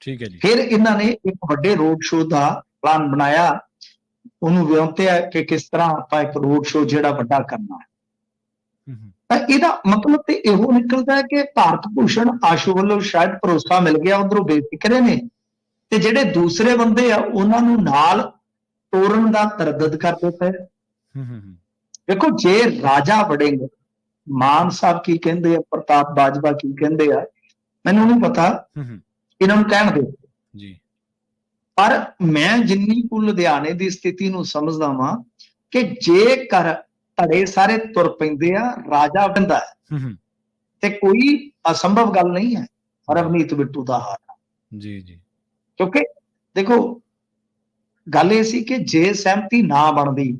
ਠੀਕ ਹੈ ਜੀ। ਫਿਰ ਇਹਨਾਂ ਨੇ ਇੱਕ ਵੱਡੇ ਰੋਡ ਸ਼ੋਅ ਦਾ ਪਲਾਨ ਬਣਾਇਆ। ਉਹਨੂੰ ਵਿਉਂਤਿਆ ਕਿ ਕਿਸ ਤਰ੍ਹਾਂ ਆਪਾਂ ਇੱਕ ਰੋਡ ਸ਼ੋਅ ਜਿਹੜਾ ਵੱਡਾ ਕਰਨਾ ਹੈ। ਤਾਂ ਇਹਦਾ ਮਤਲਬ ਤੇ ਇਹੋ ਨਿਕਲਦਾ ਹੈ ਕਿ ਭਾਰਤ ਭੂਸ਼ਣ ਆਸ਼ੂ ਵੱਲੋਂ ਸ਼ਾਇਦ ਭਰੋਸਾ ਮਿਲ ਗਿਆ ਉਧਰੋਂ ਬੇਫਿਕਰੇ ਨੇ। ਤੇ ਜਿਹੜੇ ਦੂਸਰੇ ਬੰਦੇ ਆ ਉਹਨਾਂ ਨੂੰ ਨਾਲ ਤੋੜਨ ਦਾ ਤਰਦਦ ਕਰਦੇ ਪਏ ਹੂੰ। ਹੂੰ ਦੇਖੋ ਜੇ ਰਾਜਾ ਵੜਿੰਗ ਮਾਨ ਸਾਹਿਬ ਕੀ ਕਹਿੰਦੇ ਆ ਪ੍ਰਤਾਪ ਬਾਜਵਾ ਕੀ ਕਹਿੰਦੇ ਆ ਮੈਨੂੰ ਨਹੀਂ ਪਤਾ। ਇਹਨਾਂ ਨੂੰ ਕਹਿਣ ਜੀ। ਪਰ ਮੈਂ ਜਿੰਨੀ ਕੁ ਲੁਧਿਆਣੇ ਦੀ ਸਥਿਤੀ ਨੂੰ ਸਮਝਦਾ ਵਾਂ ਕਿ ਜੇਕਰ ਧੜੇ ਸਾਰੇ ਤੁਰ ਪੈਂਦੇ ਆ ਰਾਜਾ ਬੰਦਾ ਤੇ ਕੋਈ ਅਸੰਭਵ ਗੱਲ ਨਹੀਂ ਹੈ ਰਵਨੀਤ ਬਿੱਟੂ ਦਾ ਹਾਰ ਜੀ ਜੀ। ਕਿਉਂਕਿ ਦੇਖੋ ਗੱਲ ਇਹ ਸੀ ਕਿ ਜੇ ਸਹਿਮਤੀ ਨਾ ਬਣਦੀ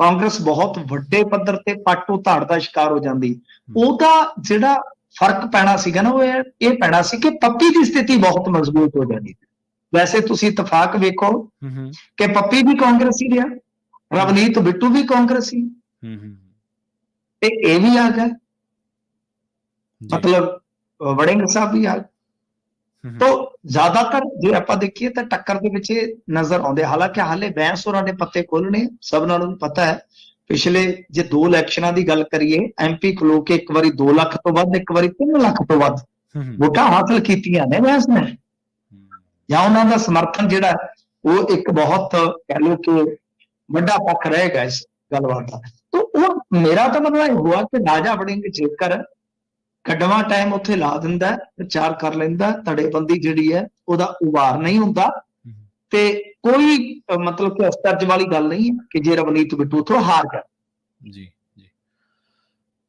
ਕਾਂਗਰਸ ਬਹੁਤ ਵੱਡੇ ਪੱਧਰ ਤੇ ਪਾਟੋ ਧਾੜ ਦਾ ਸ਼ਿਕਾਰ ਹੋ ਜਾਂਦੀ। ਉਹਦਾ ਜਿਹੜਾ ਫ਼ਰਕ ਪੈਣਾ ਸੀਗਾ ਨਾ ਉਹ ਇਹ ਪੈਣਾ ਸੀ ਕਿ ਪੱਪੀ ਦੀ ਸਥਿਤੀ ਬਹੁਤ ਮਜ਼ਬੂਤ ਹੋ ਜਾਂਦੀ। ਵੈਸੇ ਤੁਸੀਂ ਇਤਫਾਕ ਵੇਖੋ ਕਿ ਪੱਪੀ ਵੀ ਕਾਂਗਰਸੀ ਰਿਹਾ ਰਵਨੀਤ ਬਿੱਟੂ ਵੀ ਕਾਂਗਰਸੀ। ਤੇ ਇਹ ਵੀ ਆ ਗਿਆ। ਮਤਲਬ ਵੜਿੰਗ ਸਾਹਿਬ ਵੀ ਆ ਗਏ। ਤੋ ਜ਼ਿਆਦਾਤਰ ਜੇ ਆਪਾਂ ਦੇਖੀਏ ਤਾਂ ਟੱਕਰ ਦੇ ਵਿੱਚ ਨਜ਼ਰ ਆਉਂਦੇ ਹਾਲਾਂਕਿ ਹਾਲੇ ਬੈਂਸ ਹੋਰਾਂ ਨੇ ਪੱਤੇ ਖੋਲਣੇ ਸਭ ਨਾਲੋਂ ਵੀ ਪਤਾ ਹੈ। ਪਿਛਲੇ ਜੇ ਦੋ ਇਲੈਕਸ਼ਨਾਂ ਦੀ ਗੱਲ ਕਰੀਏ ਐਮਪੀ ਖਲੋ ਕੇ ਇੱਕ ਵਾਰੀ 2 ਲੱਖ ਤੋਂ ਵੱਧ ਇੱਕ ਵਾਰੀ 3 ਲੱਖ ਤੋਂ ਵੱਧ ਵੋਟਾਂ ਹਾਸਲ ਕੀਤੀਆਂ ਨੇ ਬੈਂਸ ਨੇ। ਜਾਂ ਉਹਨਾਂ ਦਾ ਸਮਰਥਨ ਜਿਹੜਾ ਉਹ ਇੱਕ ਬਹੁਤ ਕਹਿ ਲਓ ਕਿ ਵੱਡਾ ਪੱਖ ਰਹੇਗਾ ਇਸ ਗੱਲਬਾਤ ਦਾ। ਤੋ ਉਹ ਮੇਰਾ ਤਾਂ ਮਤਲਬ ਇਹ ਹੋਆ ਕਿ ਰਾਜਾ ਵੜਿੰਗ ਜੇਕਰ ਕੱਢਵਾ ਟਾਈਮ ਉੱਥੇ ਲਾ ਦਿੰਦਾ ਪ੍ਰਚਾਰ ਕਰ ਲੈਂਦਾ ਧੜੇਬੰਦੀ ਜਿਹੜੀ ਹੈ ਉਹਦਾ ਉਵਾਰ ਨਹੀਂ ਹੁੰਦਾ। ਤੇ ਕੋਈ ਮਤਲਬ ਕਿ ਅਸਤਰਜ ਵਾਲੀ ਗੱਲ ਨਹੀਂ ਹੈ ਕਿ ਜੇ ਰਵਨੀਤ ਬਿੱਟੂ ਉੱਥੋਂ ਹਾਰ ਗਿਆ। ਜੀ ਜੀ।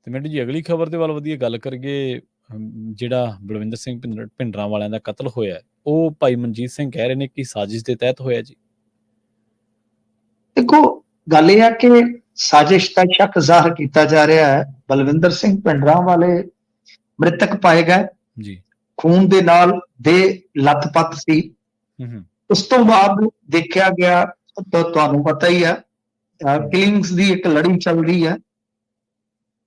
ਤੇ ਮਿੰਟ ਜੀ ਅਗਲੀ ਖਬਰ ਦੇ ਵੱਲ ਵਧੀਆ ਗੱਲ ਕਰੀਏ ਜਿਹੜਾ ਬਲਵਿੰਦਰ ਸਿੰਘ ਭਿੰਡਰਾਂ ਵਾਲਿਆਂ ਦਾ ਕਤਲ ਹੋਇਆ ਉਹ ਭਾਈ ਮਨਜੀਤ ਸਿੰਘ ਕਹਿ ਰਹੇ ਨੇ ਕਿ ਸਾਜ਼ਿਸ਼ ਦੇ ਤਹਿਤ ਹੋਇਆ ਜੀ। ਦੇਖੋ ਗੱਲ ਇਹ ਹੈ ਕਿ ਸਾਜ਼ਿਸ਼ ਦਾ ਸ਼ੱਕ ਜ਼ਾਹਰ ਕੀਤਾ ਜਾ ਰਿਹਾ ਹੈ ਬਲਵਿੰਦਰ ਸਿੰਘ ਪਿੰਡਰਾਂ ਵਾਲੇ ਮ੍ਰਿਤਕ ਪਾਏ ਗਏ। ਜੀ। ਖੂਨ ਦੇ ਨਾਲ ਦੇ ਲੱਤਪੱਤ ਸੀ। ਹੂੰ ਉਸ ਤੋਂ ਬਾਅਦ ਦੇਖਿਆ ਗਿਆ ਤਾਂ ਤੁਹਾਨੂੰ ਪਤਾ ਹੀ ਹੈ ਕਿਲਿੰਗਸ ਦੀ ਇੱਕ ਲੜੀ ਚੱਲ ਰਹੀ ਹੈ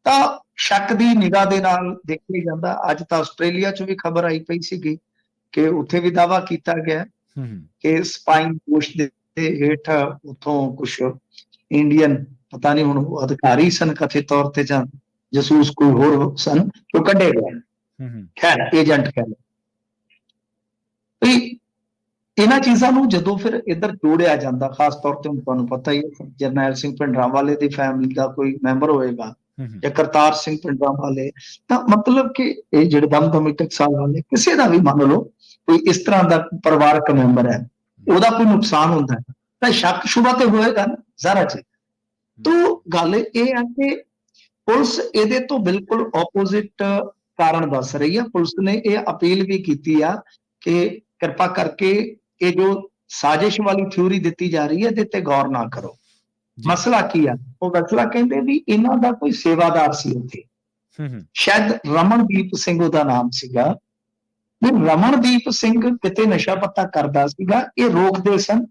ਤਾਂ ਸ਼ੱਕ ਦੀ ਨਿਗਾਹ ਦੇ ਨਾਲ ਦੇਖਿਆ ਜਾਂਦਾ ਅੱਜ ਤਾਂ ਆਸਟ੍ਰੇਲੀਆ 'ਚ ਵੀ ਖਬਰ ਆਈ ਪਈ ਸੀਗੀ ਕਿ ਉੱਥੇ ਵੀ ਦਾਵਾ ਕੀਤਾ ਗਿਆ। ਕਿ ਸਪਾਈਨ ਪੋਸਟ ਦੇ ਹੇਠ ਉਥੋਂ ਕੁਝ ਇੰਡੀਅਨ ਪਤਾ ਨਹੀਂ ਹੁਣ ਅਧਿਕਾਰੀ ਸਨ ਕਥਿਤ ਤੌਰ ਤੇ ਜਾਂ ਜਸੂਸ ਕੋਈ ਹੋਰ ਸਨ ਜੋ ਕੱਢੇ ਗਏ। ਹੂੰ ਖੈਰ। ਏਜੰਟ ਕਹਿ ਲਓ ਵੀ ਇਹਨਾਂ ਚੀਜ਼ਾਂ ਨੂੰ ਜਦੋਂ ਫਿਰ ਇੱਧਰ ਜੋੜਿਆ ਜਾਂਦਾ ਖਾਸ ਤੌਰ ਤੇ ਤੁਹਾਨੂੰ ਪਤਾ ਹੀ ਹੈ ਜਰਨੈਲ ਸਿੰਘ ਭਿੰਡਰਾਂਵਾਲੇ ਦੀ ਫੈਮਿਲੀ ਦਾ ਕੋਈ ਮੈਂਬਰ ਹੋਏਗਾ ਜਾਂ ਕਰਤਾਰ ਸਿੰਘ ਭਿੰਡਰਾਂਵਾਲੇ ਤਾਂ ਮਤਲਬ ਕਿ ਇਹ ਜਿਹੜੇ ਦਮਦਮੀ ਟਕਸਾਲ ਵਾਲੇ ਕਿਸੇ ਦਾ ਵੀ ਮੰਨ ਲਓ ਕੋਈ ਇਸ ਤਰ੍ਹਾਂ ਦਾ ਪਰਿਵਾਰਕ ਮੈਂਬਰ ਹੈ ਉਹਦਾ ਕੋਈ ਨੁਕਸਾਨ ਹੁੰਦਾ ਹੈ। ਤਾਂ ਸ਼ੱਕ ਸ਼ੁਬਾ ਤੇ ਹੋਏਗਾ ਨਾ ਜ਼ਰਾ ਚ ਤੋ ਗੱਲ ਇਹ ਹੈ ਕਿ ਪੁਲਿਸ ਇਹਦੇ ਤੋਂ ਬਿਲਕੁਲ ਆਪੋਜ਼ਿਟ ਕਾਰਨ ਦੱਸ ਰਹੀ ਹੈ ਪੁਲਿਸ ਨੇ ਇਹ ਅਪੀਲ ਵੀ ਕੀਤੀ ਆ ਕਿ ਕਿਰਪਾ ਕਰਕੇ ਇਹ ਜੋ ਸਾਜ਼ਿਸ਼ ਵਾਲੀ ਥਿਊਰੀ ਦਿੱਤੀ ਜਾ ਰਹੀ ਹੈ ਇਹਦੇ ਤੇ ਗੌਰ ਨਾ ਕਰੋ। ਮਸਲਾ ਕੀ ਆ? ਉਹ ਮਸਲਾ ਕਹਿੰਦੇ ਵੀ ਇਹਨਾਂ ਦਾ ਕੋਈ ਸੇਵਾਦਾਰ ਸੀ ਉੱਥੇ। ਹੂੰ ਹੂੰ। ਸ਼ਾਇਦ ਰਮਨਦੀਪ ਸਿੰਘ ਉਹਦਾ ਨਾਮ ਸੀਗਾ। ਵੀ ਰਮਨਦੀਪ ਸਿੰਘ ਕਿਤੇ ਨਸ਼ਾ ਪੱਤਾ ਕਰਦਾ ਸੀਗਾ ਇਹ ਰੋਕਦੇ ਸਨ।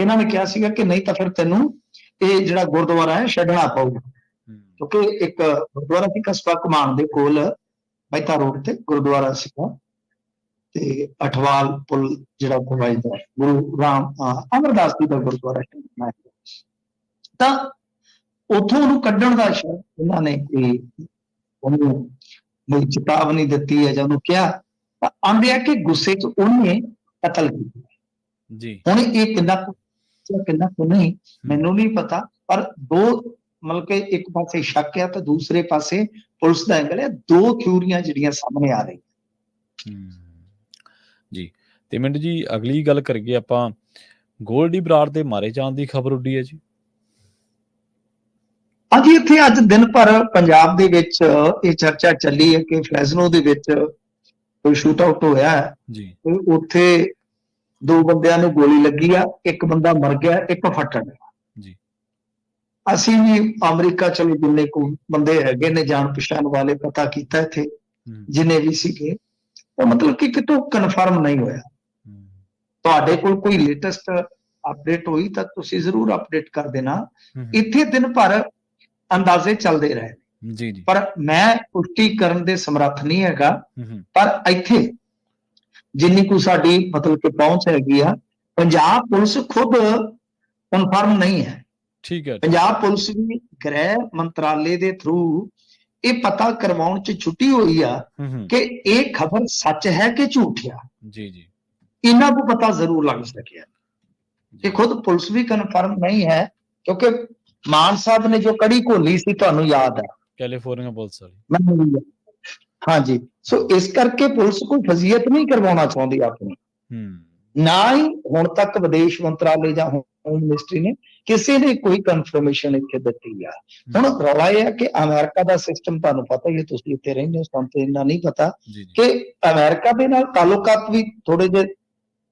ਇਹਨਾਂ ਨੇ ਕਿਹਾ ਸੀਗਾ ਕਿ ਨਹੀਂ ਤਾਂ ਫਿਰ ਤੈਨੂੰ ਇਹ ਜਿਹੜਾ ਗੁਰਦੁਆਰਾ ਹੈ ਛੱਡਣਾ ਪਊਗਾ। ਕਿਉਂਕਿ ਇੱਕ ਗੁਰਦੁਆਰਾ ਸੀ ਕਸਬਾ ਕਮਾਨ ਦੇ ਕੋਲ ਬੈਤਾ ਰੋਡ ਤੇ ਗੁਰਦੁਆਰਾ ਸੀਗਾ ਤੇ ਅਠਵਾਲ ਪੁਲ ਜਿਹੜਾ ਪ੍ਰਵਾਈਦਾ ਗੁਰੂ ਰਾਮ ਅਮਰਦਾਸ ਜੀ ਦਾ ਗੁਰਦੁਆਰਾ ਹੈ। ਤਾਂ ਉਥੋਂ ਉਹਨੂੰ ਕੱਢਣ ਦਾ ਸ਼ਾਇਦ ਉਹਨਾਂ ਨੇ ਕੋਈ ਉਹਨੂੰ ਕੋਈ ਚੇਤਾਵਨੀ ਦਿੱਤੀ ਹੈ ਜਾਂ ਉਹਨੂੰ ਕਿਹਾ ਤਾਂ ਆਂਦੇ ਆ ਕਿ ਗੁੱਸੇ 'ਚ ਉਹਨੇ ਕਤਲ ਕੀਤਾ। ਜੀ। ਹੁਣ ਇਹ ਕਿੰਨਾ ਕਿੰਨਾ ਕੁ ਨਹੀਂ ਮੈਨੂੰ ਨਹੀਂ ਪਤਾ ਪਰ ਦੋ ਮਤਲਬ ਕਿ ਇੱਕ ਪਾਸੇ ਸ਼ੱਕ ਹੈ ਤੇ ਦੂਸਰੇ ਪਾਸੇ ਪੁਲਿਸ ਦਾ ਐਂਗਲ ਹੈ ਦੋ ਥਿਊਰੀਆਂ ਜਿਹੜੀਆਂ ਸਾਹਮਣੇ ਆ ਰਹੀਆਂ। ਜੀ ਤੇ ਮਿੰਟ ਜੀ ਅਗਲੀ ਗੱਲ ਕਰੀਏ ਆਪਾਂ ਗੋਲਡੀ ਬਰਾੜ ਦੇ ਮਾਰੇ ਜਾਣ ਦੀ ਖਬਰ ਉੱਡੀ ਹੈ ਜੀ। ਅੱਜ ਇੱਥੇ ਅੱਜ ਦਿਨ ਭਰ ਪੰਜਾਬ ਦੇ ਵਿੱਚ ਇਹ ਚਰਚਾ ਚੱਲੀ ਹੈ ਕਿ ਫੈਜ਼ਨੋ ਦੇ ਵਿੱਚ ਕੋਈ ਸ਼ੂਟ ਆਊਟ ਹੋਇਆ ਹੈ। ਜੀ। ਉੱਥੇ ਦੋ ਬੰਦਿਆਂ ਨੂੰ ਗੋਲੀ ਲੱਗੀ ਆ ਇੱਕ ਬੰਦਾ ਮਰ ਗਿਆ ਇੱਕ ਫੱਟੜ ਹੈ ਅਸੀਂ ਵੀ ਅਮਰੀਕਾ ਚਲੇ ਜਿੰਨੇ ਕੋ ਬੰਦੇ ਹੈਗੇ ਨੇ ਜਾਣ ਪਛਾਣ ਵਾਲੇ ਪਤਾ ਕੀਤਾ ਇੱਥੇ ਜਿੰਨੇ ਵੀ ਸੀਗੇ ਉਹ ਮਤਲਬ ਕਿ ਕਿਤੋਂ ਕਨਫਰਮ ਨਹੀਂ ਹੋਇਆ। ਤੁਹਾਡੇ ਕੋਲ ਕੋਈ ਲੇਟੈਸਟ ਅਪਡੇਟ ਹੋਈ ਤਾਂ ਤੁਸੀਂ ਜ਼ਰੂਰ ਅਪਡੇਟ ਕਰ ਦੇਣਾ। ਇੱਥੇ ਦਿਨ ਭਰ ਅੰਦਾਜ਼ੇ ਚੱਲਦੇ ਰਹੇ। ਜੀ ਜੀ। ਪਰ ਮੈਂ ਪੁਸ਼ਟੀ ਕਰਨ ਦੇ ਸਮਰੱਥ ਨਹੀਂ ਹੈਗਾ। ਪਰ ਇੱਥੇ ਜਿੰਨੀ ਕੁ ਸਾਡੀ ਮਤਲਬ ਕਿ ਪਹੁੰਚ ਹੈਗੀ ਆ ਪੰਜਾਬ ਪੁਲਿਸ ਖੁਦ ਕਨਫਰਮ ਨਹੀਂ ਹੈ। ਠੀਕ ਹੈ ਪੰਜਾਬ ਪੁਲਿਸ ਵੀ ਗ੍ਰਹਿ ਮੰਤਰਾਲੇ ਦੇ ਥਰੂ ਇਹ ਪਤਾ ਕਰਵਾਉਣ ਚ ਛੁੱਟੀ ਹੋਈ ਆ ਕਿ ਇਹ ਖਬਰ ਸੱਚ ਹੈ ਕਿ ਝੂਠ ਆ? ਜੀ ਜੀ। ਇਹਨਾਂ ਨੂੰ ਪਤਾ ਜ਼ਰੂਰ ਲੱਗ ਸਕਿਆ। ਇਹ ਖੁਦ ਪੁਲਿਸ ਵੀ ਕਨਫਰਮ ਨਹੀਂ ਹੈ ਕਿਉਂਕਿ ਮਾਨ ਸਾਹਿਬ ਨੇ ਜੋ ਕੜੀ ਘੋਲੀ ਸੀ ਤੁਹਾਨੂੰ ਯਾਦ ਹੈ ਕੈਲੀਫੋਰਨੀਆ ਪੁਲਿਸ ਵਾਲੀ। ਹਾਂਜੀ ਸੋ ਇਸ ਕਰਕੇ ਪੁਲਿਸ ਕੋਈ ਫਜ਼ੀਅਤ ਨਹੀਂ ਕਰਵਾਉਣਾ ਚਾਹੁੰਦੀ ਆਪਣੀ। ਹਮ ਨਾ ਹੀ ਹੁਣ ਤੱਕ ਵਿਦੇਸ਼ ਮੰਤਰਾਲੇ ਜਾਂ ਹੋਮ ਮਿਨਿਸਟਰੀ ਨੇ ਕਿਸੇ ਨੇ ਕੋਈ ਕਨਫਰਮੇਸ਼ਨ ਇੱਥੇ ਦਿੱਤੀ ਆ। ਹੁਣ ਰੌਲਾ ਇਹ ਹੈ ਕਿ ਅਮਰੀਕਾ ਦਾ ਸਿਸਟਮ ਤੁਹਾਨੂੰ ਪਤਾ ਹੀ ਹੈ ਤੁਸੀਂ ਇੱਥੇ ਰਹਿੰਦੇ ਹੋ ਤੁਹਾਨੂੰ ਤੇ ਇੰਨਾ ਨਹੀਂ ਪਤਾ ਕਿ ਅਮਰੀਕਾ ਦੇ ਨਾਲ ਤਾਲੁਕਾਤ ਵੀ ਥੋੜੇ ਜਿਹੇ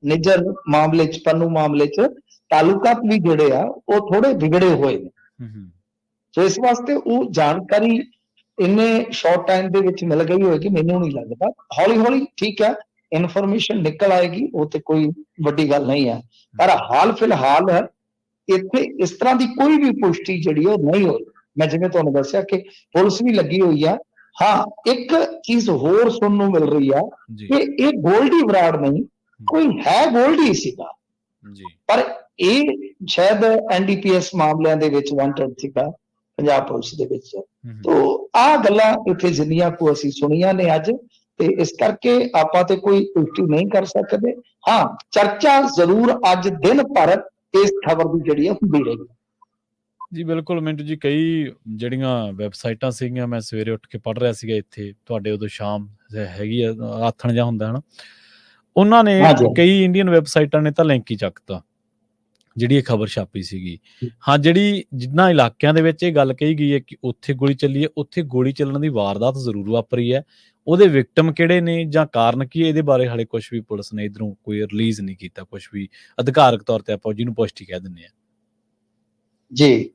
ਨਿੱਜਰ ਮਾਮਲੇ ਚ ਪੰਨੂ ਮਾਮਲੇ ਚ ਤਾਲੁਕਾਤ ਵੀ ਜਿਹੜੇ ਆ ਉਹ ਥੋੜੇ ਵਿਗੜੇ ਹੋਏ ਨੇ। ਸੋ ਇਸ ਵਾਸਤੇ ਉਹ ਜਾਣਕਾਰੀ ਇੰਨੇ ਸ਼ਾਰਟ ਟਾਈਮ ਦੇ ਵਿੱਚ ਮਿਲ ਗਈ ਹੋਏਗੀ ਮੈਨੂੰ ਨਹੀਂ ਲੱਗਦਾ। ਹੌਲੀ ਹੌਲੀ ਠੀਕ ਹੈ ਇਨਫੋਰਮੇਸ਼ਨ ਨਿਕਲ ਆਏਗੀ ਉਹ ਤੇ ਕੋਈ ਵੱਡੀ ਗੱਲ ਨਹੀਂ ਹੈ ਪਰ ਹਾਲ ਫਿਲਹਾਲ ਇੱਥੇ ਇਸ ਤਰ੍ਹਾਂ ਦੀ ਕੋਈ ਵੀ ਪੁਸ਼ਟੀ ਜਿਹੜੀ ਉਹ ਨਹੀਂ ਹੋਈ। ਮੈਂ ਜਿਵੇਂ ਤੁਹਾਨੂੰ ਦੱਸਿਆ ਕਿ ਪੁਲਿਸ ਵੀ ਲੱਗੀ ਹੋਈ ਆ। ਹਾਂ ਇੱਕ ਚੀਜ਼ ਹੋਰ ਸੁਣਨ ਨੂੰ ਮਿਲ ਰਹੀ ਆ ਕਿ ਇਹ ਗੋਲਡੀ ਬਰਾੜ ਨਹੀਂ ਕੋਈ ਹੈ ਗੋਲਡੀ ਸੀਗਾ। ਜੀ। ਪਰ ਇਹ ਸ਼ਾਇਦ ਐਨਡੀਪੀਐਸ ਮਾਮਲਿਆਂ ਦੇ ਵਿੱਚ ਵਾਂਟਡ ਸੀਗਾ ਪੰਜਾਬ ਪੁਲਿਸ ਦੇ ਵਿੱਚ। ਤੋ ਆ ਗੱਲਾਂ ਇੱਥੇ ਜਿੰਨੀਆਂ ਕੋ ਅਸੀਂ ਸੁਣੀਆਂ ਨੇ ਅੱਜ ਤੇ ਇਸ ਕਰਕੇ ਆਪਾਂ ਤੇ ਕੋਈ ਪੁਸ਼ਟੀ ਨਹੀਂ ਕਰ ਸਕਦੇ। ਹਾਂ ਚਰਚਾ ਜ਼ਰੂਰ ਅੱਜ ਦਿਨ ਭਰ ਇਸ ਖਬਰ ਦੀ ਜਿਹੜੀ ਆ ਹੁੰਦੀ ਰਹੀ ਜੀ ਬਿਲਕੁਲ ਮਿੰਟੂ ਜੀ ਕਈ ਜਿਹੜੀਆਂ ਵੈਬਸਾਈਟਾਂ ਸੀਗੀਆਂ ਮੈਂ ਸਵੇਰੇ ਉੱਠ ਕੇ ਪੜ੍ਹ ਰਿਹਾ ਸੀਗਾ ਇੱਥੇ ਤੁਹਾਡੇ ਉਦੋਂ ਸ਼ਾਮ ਹੈਗੀ ਆ ਆਥਣ ਜਾਂ ਹੁੰਦਾ ਹਨਾ? ਉਹਨਾਂ ਨੇ। ਕਈ ਇੰਡੀਅਨ ਵੈਬਸਾਈਟਾਂ ਨੇ ਤਾਂ ਲਿੰਕ ਹੀ ਚੱਕਤਾ ਜਿਹੜੀ ਇਹ ਖਬਰ ਛਾਪੀ ਸੀਗੀ। ਹਾਂ ਜਿਹੜੀ ਜਿੰਨਾ ਇਲਾਕਿਆਂ ਦੇ ਵਿੱਚ ਇਹ ਗੱਲ ਕਹੀ ਗਈ ਹੈ ਕਿ ਉੱਥੇ ਗੋਲੀ ਚੱਲੀ ਹੈ ਉੱਥੇ ਗੋਲੀ ਚੱਲਣ ਦੀ ਵਾਰਦਾਤ ਜ਼ਰੂਰ ਵਾਪਰੀ ਹੈ। ਉਹਦੇ ਵਿਕਟਮ ਕਿਹੜੇ ਨੇ ਜਾਂ ਕਾਰਨ ਕੀ? ਇਹਦੇ ਬਾਰੇ ਹਾਲੇ ਕੁਝ ਵੀ ਪੁਲਿਸ ਨੇ ਇਧਰੋਂ ਕੋਈ ਰਿਲੀਜ਼ ਨਹੀਂ ਕੀਤਾ ਕੁਝ ਵੀ ਅਧਿਕਾਰਕ ਤੌਰ ਤੇ ਆਪਾਂ ਜਿਹਨੂੰ ਪੁਸ਼ਟੀ ਕਹਿ ਦਿੰਦੇ ਆ ਜੀ।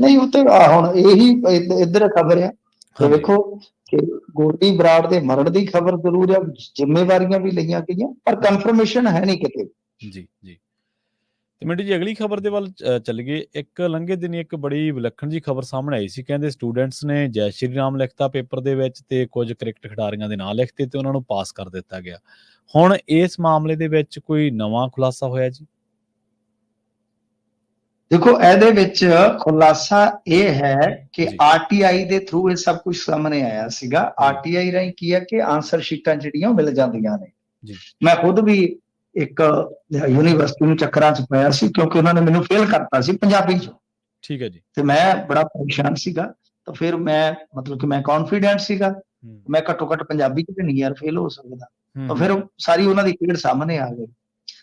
ਨਹੀਂ ਉਹ ਤੇ ਹੁਣ ਇਹੀ ਇਧ- ਇੱਧਰ ਖਬਰ ਆ ਤੇ ਵੇਖੋ ਕਿ ਗੋਲਡੀ ਬਰਾੜ ਦੇ ਮਰਨ ਦੀ ਖਬਰ ਜ਼ਰੂਰ ਆ ਜ਼ਿੰਮੇਵਾਰੀਆਂ ਵੀ ਲਈਆਂ ਗਈਆਂ ਪਰ ਕਨਫਰਮੇਸ਼ਨ ਹੈ ਨਹੀਂ ਕਿਤੇ। ਜੀ ਜੀ। ਤੇ ਮਿੰਟੂ ਜੀ ਅਗਲੀ ਖਬਰ ਦੇ ਵੱਲ ਚੱਲ ਗਏ ਇੱਕ ਲੰਘੇ ਦਿਨ ਇੱਕ ਬੜੀ ਵਿਲੱਖਣ ਜੀ ਖਬਰ ਸਾਹਮਣੇ ਆਈ ਸੀ। ਕਹਿੰਦੇ ਸਟੂਡੈਂਟਸ ਨੇ ਜੈ ਸ਼੍ਰੀ ਰਾਮ ਲਿਖਤਾ ਪੇਪਰ ਦੇ ਵਿੱਚ ਤੇ ਕੁਝ ਕ੍ਰਿਕਟ ਖਿਡਾਰੀਆਂ ਦੇ ਨਾਂ ਲਿਖਤੇ ਤੇ ਉਹਨਾਂ ਨੂੰ ਪਾਸ ਕਰ ਦਿੱਤਾ ਗਿਆ। ਹੁਣ ਇਸ ਮਾਮਲੇ ਦੇ ਵਿੱਚ ਕੋਈ ਨਵਾਂ ਖੁਲਾਸਾ ਹੋਇਆ ਜੀ? ਦੇਖੋ ਇਹਦੇ ਵਿੱਚ ਖੁਲਾਸਾ ਇਹ ਹੈ ਕਿ। ਆਰਟੀਆਈ ਦੇ ਥਰੂ ਇਹ ਸਭ ਕੁਝ ਸਾਹਮਣੇ ਆਇਆ ਸੀਗਾ। ਆਰਟੀਆਈ ਰਾਹੀਂ ਕੀ ਹੈ ਕਿ ਆਨਸਰ ਸ਼ੀਟਾਂ ਜਿਹੜੀਆਂ ਉਹ ਮਿਲ ਜਾਂਦੀਆਂ ਨੇ। ਮੈਂ ਖੁਦ ਵੀ ਇੱਕ ਯੂਨੀਵਰਸਿਟੀ ਨੂੰ ਚੱਕਰਾਂ 'ਚ ਪਿਆ ਸੀ ਕਿਉਂਕਿ ਉਹਨਾਂ ਨੇ ਮੈਨੂੰ ਫੇਲ ਕਰਤਾ ਸੀ ਪੰਜਾਬੀ 'ਚ। ਠੀਕ ਹੈ ਜੀ। ਤੇ ਮੈਂ ਬੜਾ ਪਰੇਸ਼ਾਨ ਸੀਗਾ। ਤਾਂ ਫਿਰ ਮੈਂ ਮਤਲਬ ਕਿ ਮੈਂ ਕੌਨਫੀਡੈਂਟ ਸੀਗਾ। ਮੈਂ ਘੱਟੋ ਘੱਟ ਪੰਜਾਬੀ 'ਚ ਤੇ ਨਹੀਂ ਯਾਰ ਫੇਲ ਹੋ ਸਕਦਾ। ਤਾਂ ਫਿਰ ਸਾਰੀ ਉਹਨਾਂ ਦੀ ਖੇਡ ਸਾਹਮਣੇ ਆ ਗਈ।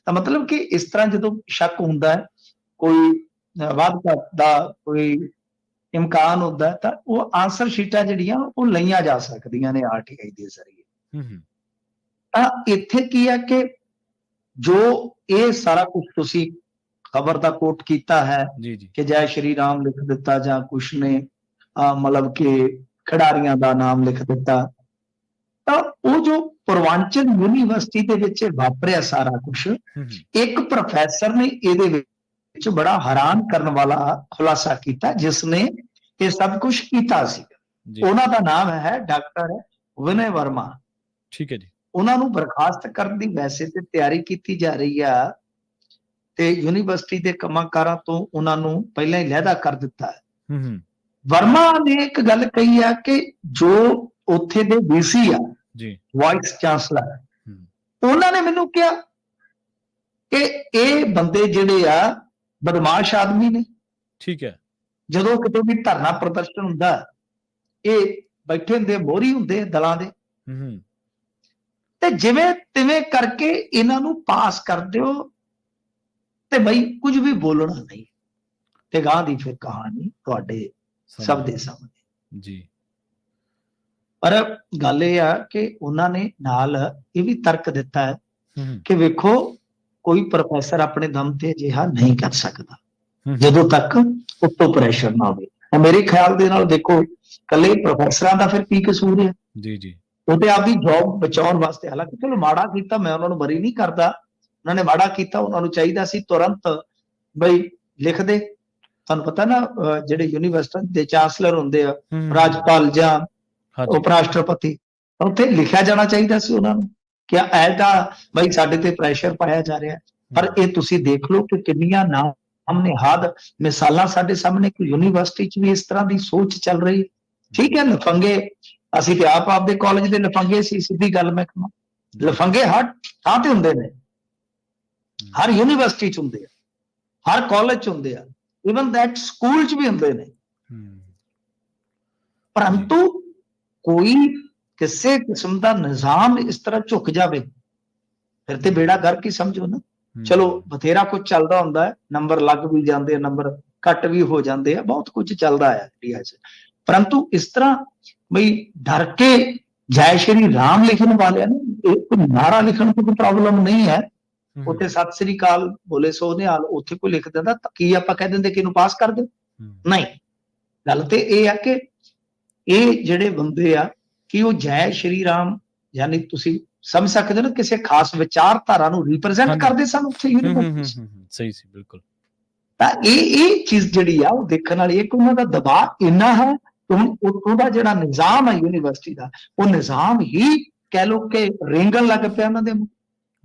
ਤਾਂ ਮਤਲਬ ਕਿ ਇਸ ਤਰ੍ਹਾਂ ਜਦੋਂ ਸ਼ੱਕ ਹੁੰਦਾ ਹੈ ਕੋਈ ਘਾਟ ਦਾ ਕੋਈ ਇਮਕਾਨ ਹੁੰਦਾ ਹੈ, ਤਾਂ ਉਹ ਆਨਸਰ ਸ਼ੀਟਾਂ ਜਿਹੜੀਆਂ ਉਹ ਲਈਆਂ ਜਾ ਸਕਦੀਆਂ ਨੇ ਆਰਟੀਆਈ ਦੇ ਜ਼ਰੀਏ। ਹਮ, ਤਾਂ ਇੱਥੇ ਕੀ ਹੈ ਕਿ ਜੋ ਇਹ ਸਾਰਾ ਕੁਝ ਤੁਸੀਂ ਖਬਰ ਦਾ ਕੋਟ ਕੀਤਾ ਹੈ ਕਿ ਜੈ ਸ਼੍ਰੀ ਰਾਮ ਲਿਖ ਦਿੱਤਾ ਜਾਂ ਕੁਛ ਨੇ ਮਤਲਬ ਕਿ ਖਿਡਾਰੀਆਂ ਦਾ ਨਾਮ ਲਿਖ ਦਿੱਤਾ ਤਾਂ ਉਹ ਜੋ ਪੂਰਵਾਂਚਲ ਯੂਨੀਵਰਸਿਟੀ ਦੇ ਵਿੱਚ ਵਾਪਰਿਆ ਸਾਰਾ ਕੁਝ ਇੱਕ ਪ੍ਰੋਫੈਸਰ ਨੇ ਇਹਦੇ ਵਿੱਚ ਬੜਾ ਹੈਰਾਨ ਕਰਨ ਵਾਲਾ ਖੁਲਾਸਾ ਕੀਤਾ ਜਿਸ ਨੇ ਇਹ ਸਭ ਕੁਝ ਕੀਤਾ ਸੀ। ਉਹਨਾਂ ਦਾ ਨਾਮ ਹੈ ਡਾਕਟਰ ਵਿਨੈ ਵਰਮਾ। ਠੀਕ ਹੈ ਜੀ। ਉਹਨਾਂ ਨੂੰ ਬਰਖਾਸਤ ਕਰਨ ਦੀ ਵੈਸੇ ਤੇ ਤਿਆਰੀ ਕੀਤੀ ਜਾ ਰਹੀ ਆ ਤੇ ਯੂਨੀਵਰਸਿਟੀ ਦੇ ਕੰਮਕਾਰਾਂ ਤੋਂ ਉਹਨਾਂ ਨੂੰ ਪਹਿਲਾਂ ਹੀ ਲਹਿਦਾ ਕਰ ਦਿੱਤਾ ਹੈ। ਹਮ, ਵਰਮਾ ਨੇ ਇੱਕ ਗੱਲ ਕਹੀ ਆ ਕਿ ਜੋ ਉੱਥੇ ਦੇ ਵੀਸੀ ਆ ਜੀ। ਵਾਈਸ ਚਾਂਸਲਰ ਉਹਨਾਂ ਨੇ ਮੈਨੂੰ ਕਿਹਾ ਕਿ ਇਹ ਬੰਦੇ ਜਿਹੜੇ ਆ ਬਦਮਾਸ਼ ਆਦਮੀ ਨੇ। ਠੀਕ ਹੈ। ਜਦੋਂ ਕਿਤੇ ਵੀ ਧਰਨਾ ਪ੍ਰਦਰਸ਼ਨ ਹੁੰਦਾ ਇਹ ਬੈਠੇ ਹੁੰਦੇ ਮੋਹਰੀ ਹੁੰਦੇ ਦਲਾਂ ਦੇ। ਹਮ, ਤੇ ਜਿਵੇਂ ਤਿਵੇਂ ਕਰਕੇ ਇਹਨਾਂ ਨੂੰ ਪਾਸ ਕਰ ਦਿਓ ਤੇ ਬਈ ਕੁਝ ਵੀ ਬੋਲਣਾ ਨਹੀਂ। ਤੇ ਗਾਂ ਦੀ ਫਿਰ ਕਹਾਣੀ ਤੁਹਾਡੇ ਸਭ ਦੇ ਸਾਹਮਣੇ। ਜੀ। ਪਰ ਗੱਲ ਇਹ ਆ ਕਿ ਉਹਨਾਂ ਨੇ ਨਾਲ ਇਹ ਵੀ ਤਰਕ ਦਿੱਤਾ ਹੈ ਕਿ ਵੇਖੋ ਕੋਈ ਪ੍ਰੋਫੈਸਰ ਆਪਣੇ ਦਮ ਤੇ ਅਜਿਹਾ ਨਹੀਂ ਕਰ ਸਕਦਾ। ਜਦੋਂ ਤੱਕ ਉੱਤੋਂ ਪ੍ਰੈਸ਼ਰ ਨਾ ਹੋਵੇ। ਮੇਰੇ ਖਿਆਲ ਦੇ ਨਾਲ ਦੇਖੋ ਕੱਲੇ ਪ੍ਰੋਫੈਸਰਾਂ ਦਾ ਫਿਰ ਕੀ ਕਸੂਰ ਹੈ? ਜੀ ਜੀ। ਉਹ ਤੇ ਆਪਦੀ ਜੌਬ ਬਚਾਉਣ ਵਾਸਤੇ ਹਾਲਾਂਕਿ ਚਲੋ ਮਾੜਾ ਕੀਤਾ ਮੈਂ ਉਹਨਾਂ ਨੂੰ ਬਰੀ ਨਹੀਂ ਕਰਦਾ। ਉਹਨਾਂ ਨੇ ਮਾੜਾ ਕੀਤਾ ਉਹਨਾਂ ਨੂੰ ਚਾਹੀਦਾ ਸੀ ਤੁਰੰਤ ਬਈ ਲਿਖ ਦੇ। ਤੁਹਾਨੂੰ ਪਤਾ ਨਾ ਜਿਹੜੇ ਯੂਨੀਵਰਸਿਟੀ ਦੇ ਚਾਂਸਲਰ ਹੁੰਦੇ ਆ ਰਾਜਪਾਲ ਜਾਂ ਉਪ ਰਾਸ਼ਟਰਪਤੀ ਉੱਥੇ ਲਿਖਿਆ ਜਾਣਾ ਚਾਹੀਦਾ ਸੀ ਉਹਨਾਂ ਨੂੰ ਕਿ ਐਦਾ ਬਈ ਸਾਡੇ ਤੇ ਪ੍ਰੈਸ਼ਰ ਪਾਇਆ ਜਾ ਰਿਹਾ। ਪਰ ਇਹ ਤੁਸੀਂ ਦੇਖ ਲਓ ਕਿ ਕਿੰਨੀਆਂ ਨਾਮ ਨਿਹਾਦ ਮਿਸਾਲਾਂ ਸਾਡੇ ਸਾਹਮਣੇ ਕਿ ਯੂਨੀਵਰਸਿਟੀ 'ਚ ਵੀ ਇਸ ਤਰ੍ਹਾਂ ਦੀ ਸੋਚ ਚੱਲ ਰਹੀ। ਠੀਕ ਹੈ ਲਫੰਗੇ ਅਸੀਂ ਤੇ ਆਪ ਆਪਦੇ ਕਾਲਜ ਦੇ ਲਫੰਗੇ ਸੀ ਸਿੱਧੀ ਗੱਲ ਮੈਂ ਕਹਾਂ। ਲਫੰਗੇ ਹਰ ਥਾਂ ਤੇ ਹੁੰਦੇ ਨੇ। ਹਰ ਯੂਨੀਵਰਸਿਟੀ 'ਚ ਹੁੰਦੇ ਆ। ਹਰ ਕਾਲਜ 'ਚ ਹੁੰਦੇ ਆ। ਇਵਨ ਦੈਟ ਸਕੂਲ 'ਚ ਵੀ ਹੁੰਦੇ ਨੇ। ਹਮ, ਪਰੰਤੂ ਕੋਈ ਕਿਸੇ ਕਿਸਮ ਦਾ ਨਿਜ਼ਾਮ ਇਸ ਤਰ੍ਹਾਂ ਝੁਕ ਜਾਵੇ ਫਿਰ ਤੇ ਬੇੜਾ ਗਰ ਕੀ ਸਮਝੋ ਨਾ। ਹਮ, ਚਲੋ ਬਥੇਰਾ ਕੁਝ ਚੱਲਦਾ ਹੁੰਦਾ ਹੈ। ਨੰਬਰ ਲੱਗ ਵੀ ਜਾਂਦੇ ਆ ਨੰਬਰ ਘੱਟ ਵੀ ਹੋ ਜਾਂਦੇ ਆ। ਬਹੁਤ ਕੁਝ ਚੱਲਦਾ ਹੈ ਇੰਡੀਆ 'ਚ ਪਰੰਤੂ ਇਸ ਤਰ੍ਹਾਂ ਬਈ ਡਰ ਕੇ ਜੈ ਸ਼੍ਰੀ ਰਾਮ ਲਿਖਣ ਵਾਲਿਆਂ ਨੂੰ ਕੋਈ ਨਾਰਾ ਲਿਖਣ ਤੋਂ ਕੋਈ ਪ੍ਰੋਬਲਮ ਨਹੀਂ ਹੈ। ਉੱਥੇ ਸਤਿ ਸ੍ਰੀ ਅਕਾਲ ਬੋਲੇ ਸੋ ਨਿਹਾਲ ਉੱਥੇ ਕੋਈ ਲਿਖ ਦਿੰਦਾ ਤਾਂ ਕੀ ਆਪਾਂ ਕਹਿ ਦਿੰਦੇ ਕਿ ਇਹਨੂੰ ਪਾਸ ਕਰ ਹਮ, ਨਹੀਂ। ਗੱਲ ਤੇ ਇਹ ਆ ਕਿ ਇਹ ਜਿਹੜੇ ਬੰਦੇ ਆ ਕਿ ਉਹ ਜੈ ਸ਼੍ਰੀ ਰਾਮ ਯਾਨੀ ਤੁਸੀਂ ਸਮਝ ਸਕਦੇ ਹੋ ਨਾ ਕਿਸੇ ਖਾਸ ਵਿਚਾਰਧਾਰਾ ਨੂੰ ਰਿਪਰੈਜ਼ੈਂਟ। ਕਰਦੇ ਸਨ ਉੱਥੇ ਯੂਨੀਵਰਸਿਟੀ ਸਹੀ ਸੀ ਬਿਲਕੁਲ। ਤਾਂ ਇਹ ਇਹ ਚੀਜ਼ ਜਿਹੜੀ ਆ ਉਹ ਦੇਖਣ ਵਾਲੀ ਹੈ ਕਿ ਉਹਨਾਂ ਦਾ ਦਬਾਅ ਇੰਨਾ ਹੈ ਕਿ ਹੁਣ ਉੱਥੋਂ ਦਾ ਜਿਹੜਾ ਨਿਜ਼ਾਮ ਹੈ ਯੂਨੀਵਰਸਿਟੀ ਦਾ ਉਹ ਨਿਜ਼ਾਮ ਹੀ ਕਹਿ ਲੋ ਕਿ ਰੇਂਗਣ ਲੱਗ ਪਿਆ ਉਹਨਾਂ ਦੇ ਮੂੰਹ।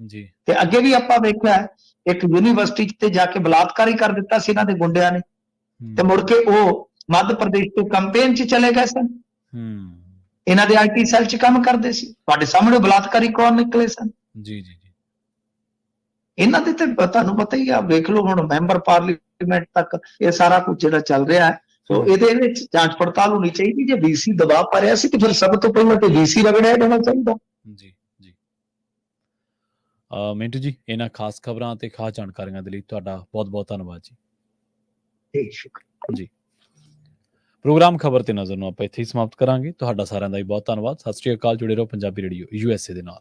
ਜੀ। ਤੇ ਅੱਗੇ ਵੀ ਆਪਾਂ ਵੇਖਿਆ ਹੈ, ਇੱਕ ਯੂਨੀਵਰਸਿਟੀ ਤੇ ਜਾ ਕੇ ਬਲਾਤਕਾਰ ਹੀ ਕਰ ਦਿੱਤਾ ਸੀ ਇਹਨਾਂ ਦੇ ਗੁੰਡਿਆਂ ਨੇ। ਤੇ ਮੁੜ ਕੇ ਉਹ ਮੱਧ ਪ੍ਰਦੇਸ਼ ਤੋਂ ਕੰਪੇਨ 'ਚ ਚਲੇ ਗਏ ਸਨ। ਹਮ, ਇਹਨਾਂ ਦੇ ਆਈਟੀ ਸੈੱਲ 'ਚ ਕੰਮ ਕਰਦੇ ਸੀ। ਤੁਹਾਡੇ ਸਾਹਮਣੇ ਬਲਾਤਕਾਰੀ ਕੌਣ ਨਿਕਲੇ ਸਨ? ਜੀ ਜੀ ਜੀ। ਇਹਨਾਂ ਦੇ ਤੇ ਤੁਹਾਨੂੰ ਪਤਾ ਹੀ ਆ ਵੇਖ ਲਓ ਹੁਣ ਮੈਂਬਰ ਪਾਰਲੀਮੈਂਟ ਤੱਕ ਇਹ ਸਾਰਾ ਕੁਝ ਜਿਹੜਾ ਚੱਲ ਰਿਹਾ ਹੈ। ਸੋ ਇਹਦੇ ਵਿੱਚ ਜਾਂਚ ਪੜਤਾਲ ਹੋਣੀ ਚਾਹੀਦੀ ਜੇ ਵੀਸੀ ਦਬਾਅ ਪਾ ਰਿਹਾ ਸੀ ਤੇ ਫਿਰ ਸਭ ਤੋਂ ਪਹਿਲਾਂ ਤੇ ਵੀਸੀ ਰਗੜਿਆ ਜਾਣਾ ਚਾਹੀਦਾ। ਜੀ ਜੀ। ਅ ਮਿੰਟੂ ਜੀ ਇਹਨਾਂ ਖਾਸ ਖਬਰਾਂ ਤੇ ਖਾਸ ਜਾਣਕਾਰੀਆਂ ਦੇ ਲਈ ਤੁਹਾਡਾ ਬਹੁਤ ਬਹੁਤ ਧੰਨਵਾਦ ਜੀ। ਠੀਕ ਸ਼ੁਕਰ ਪ੍ਰੋਗਰਾਮ ਖਬਰ ਤੇ ਨਜ਼ਰ ਨੂੰ ਆਪਾਂ ਇੱਥੇ ਹੀ ਸਮਾਪਤ ਕਰਾਂਗੇ। ਤੁਹਾਡਾ ਸਾਰਿਆਂ ਦਾ ਵੀ ਬਹੁਤ ਧੰਨਵਾਦ। ਸਤਿ ਸ਼੍ਰੀ ਅਕਾਲ ਜੁੜੇ ਰਹੋ ਪੰਜਾਬੀ ਰੇਡੀਓ ਯੂਐਸਏ ਦੇ ਨਾਲ।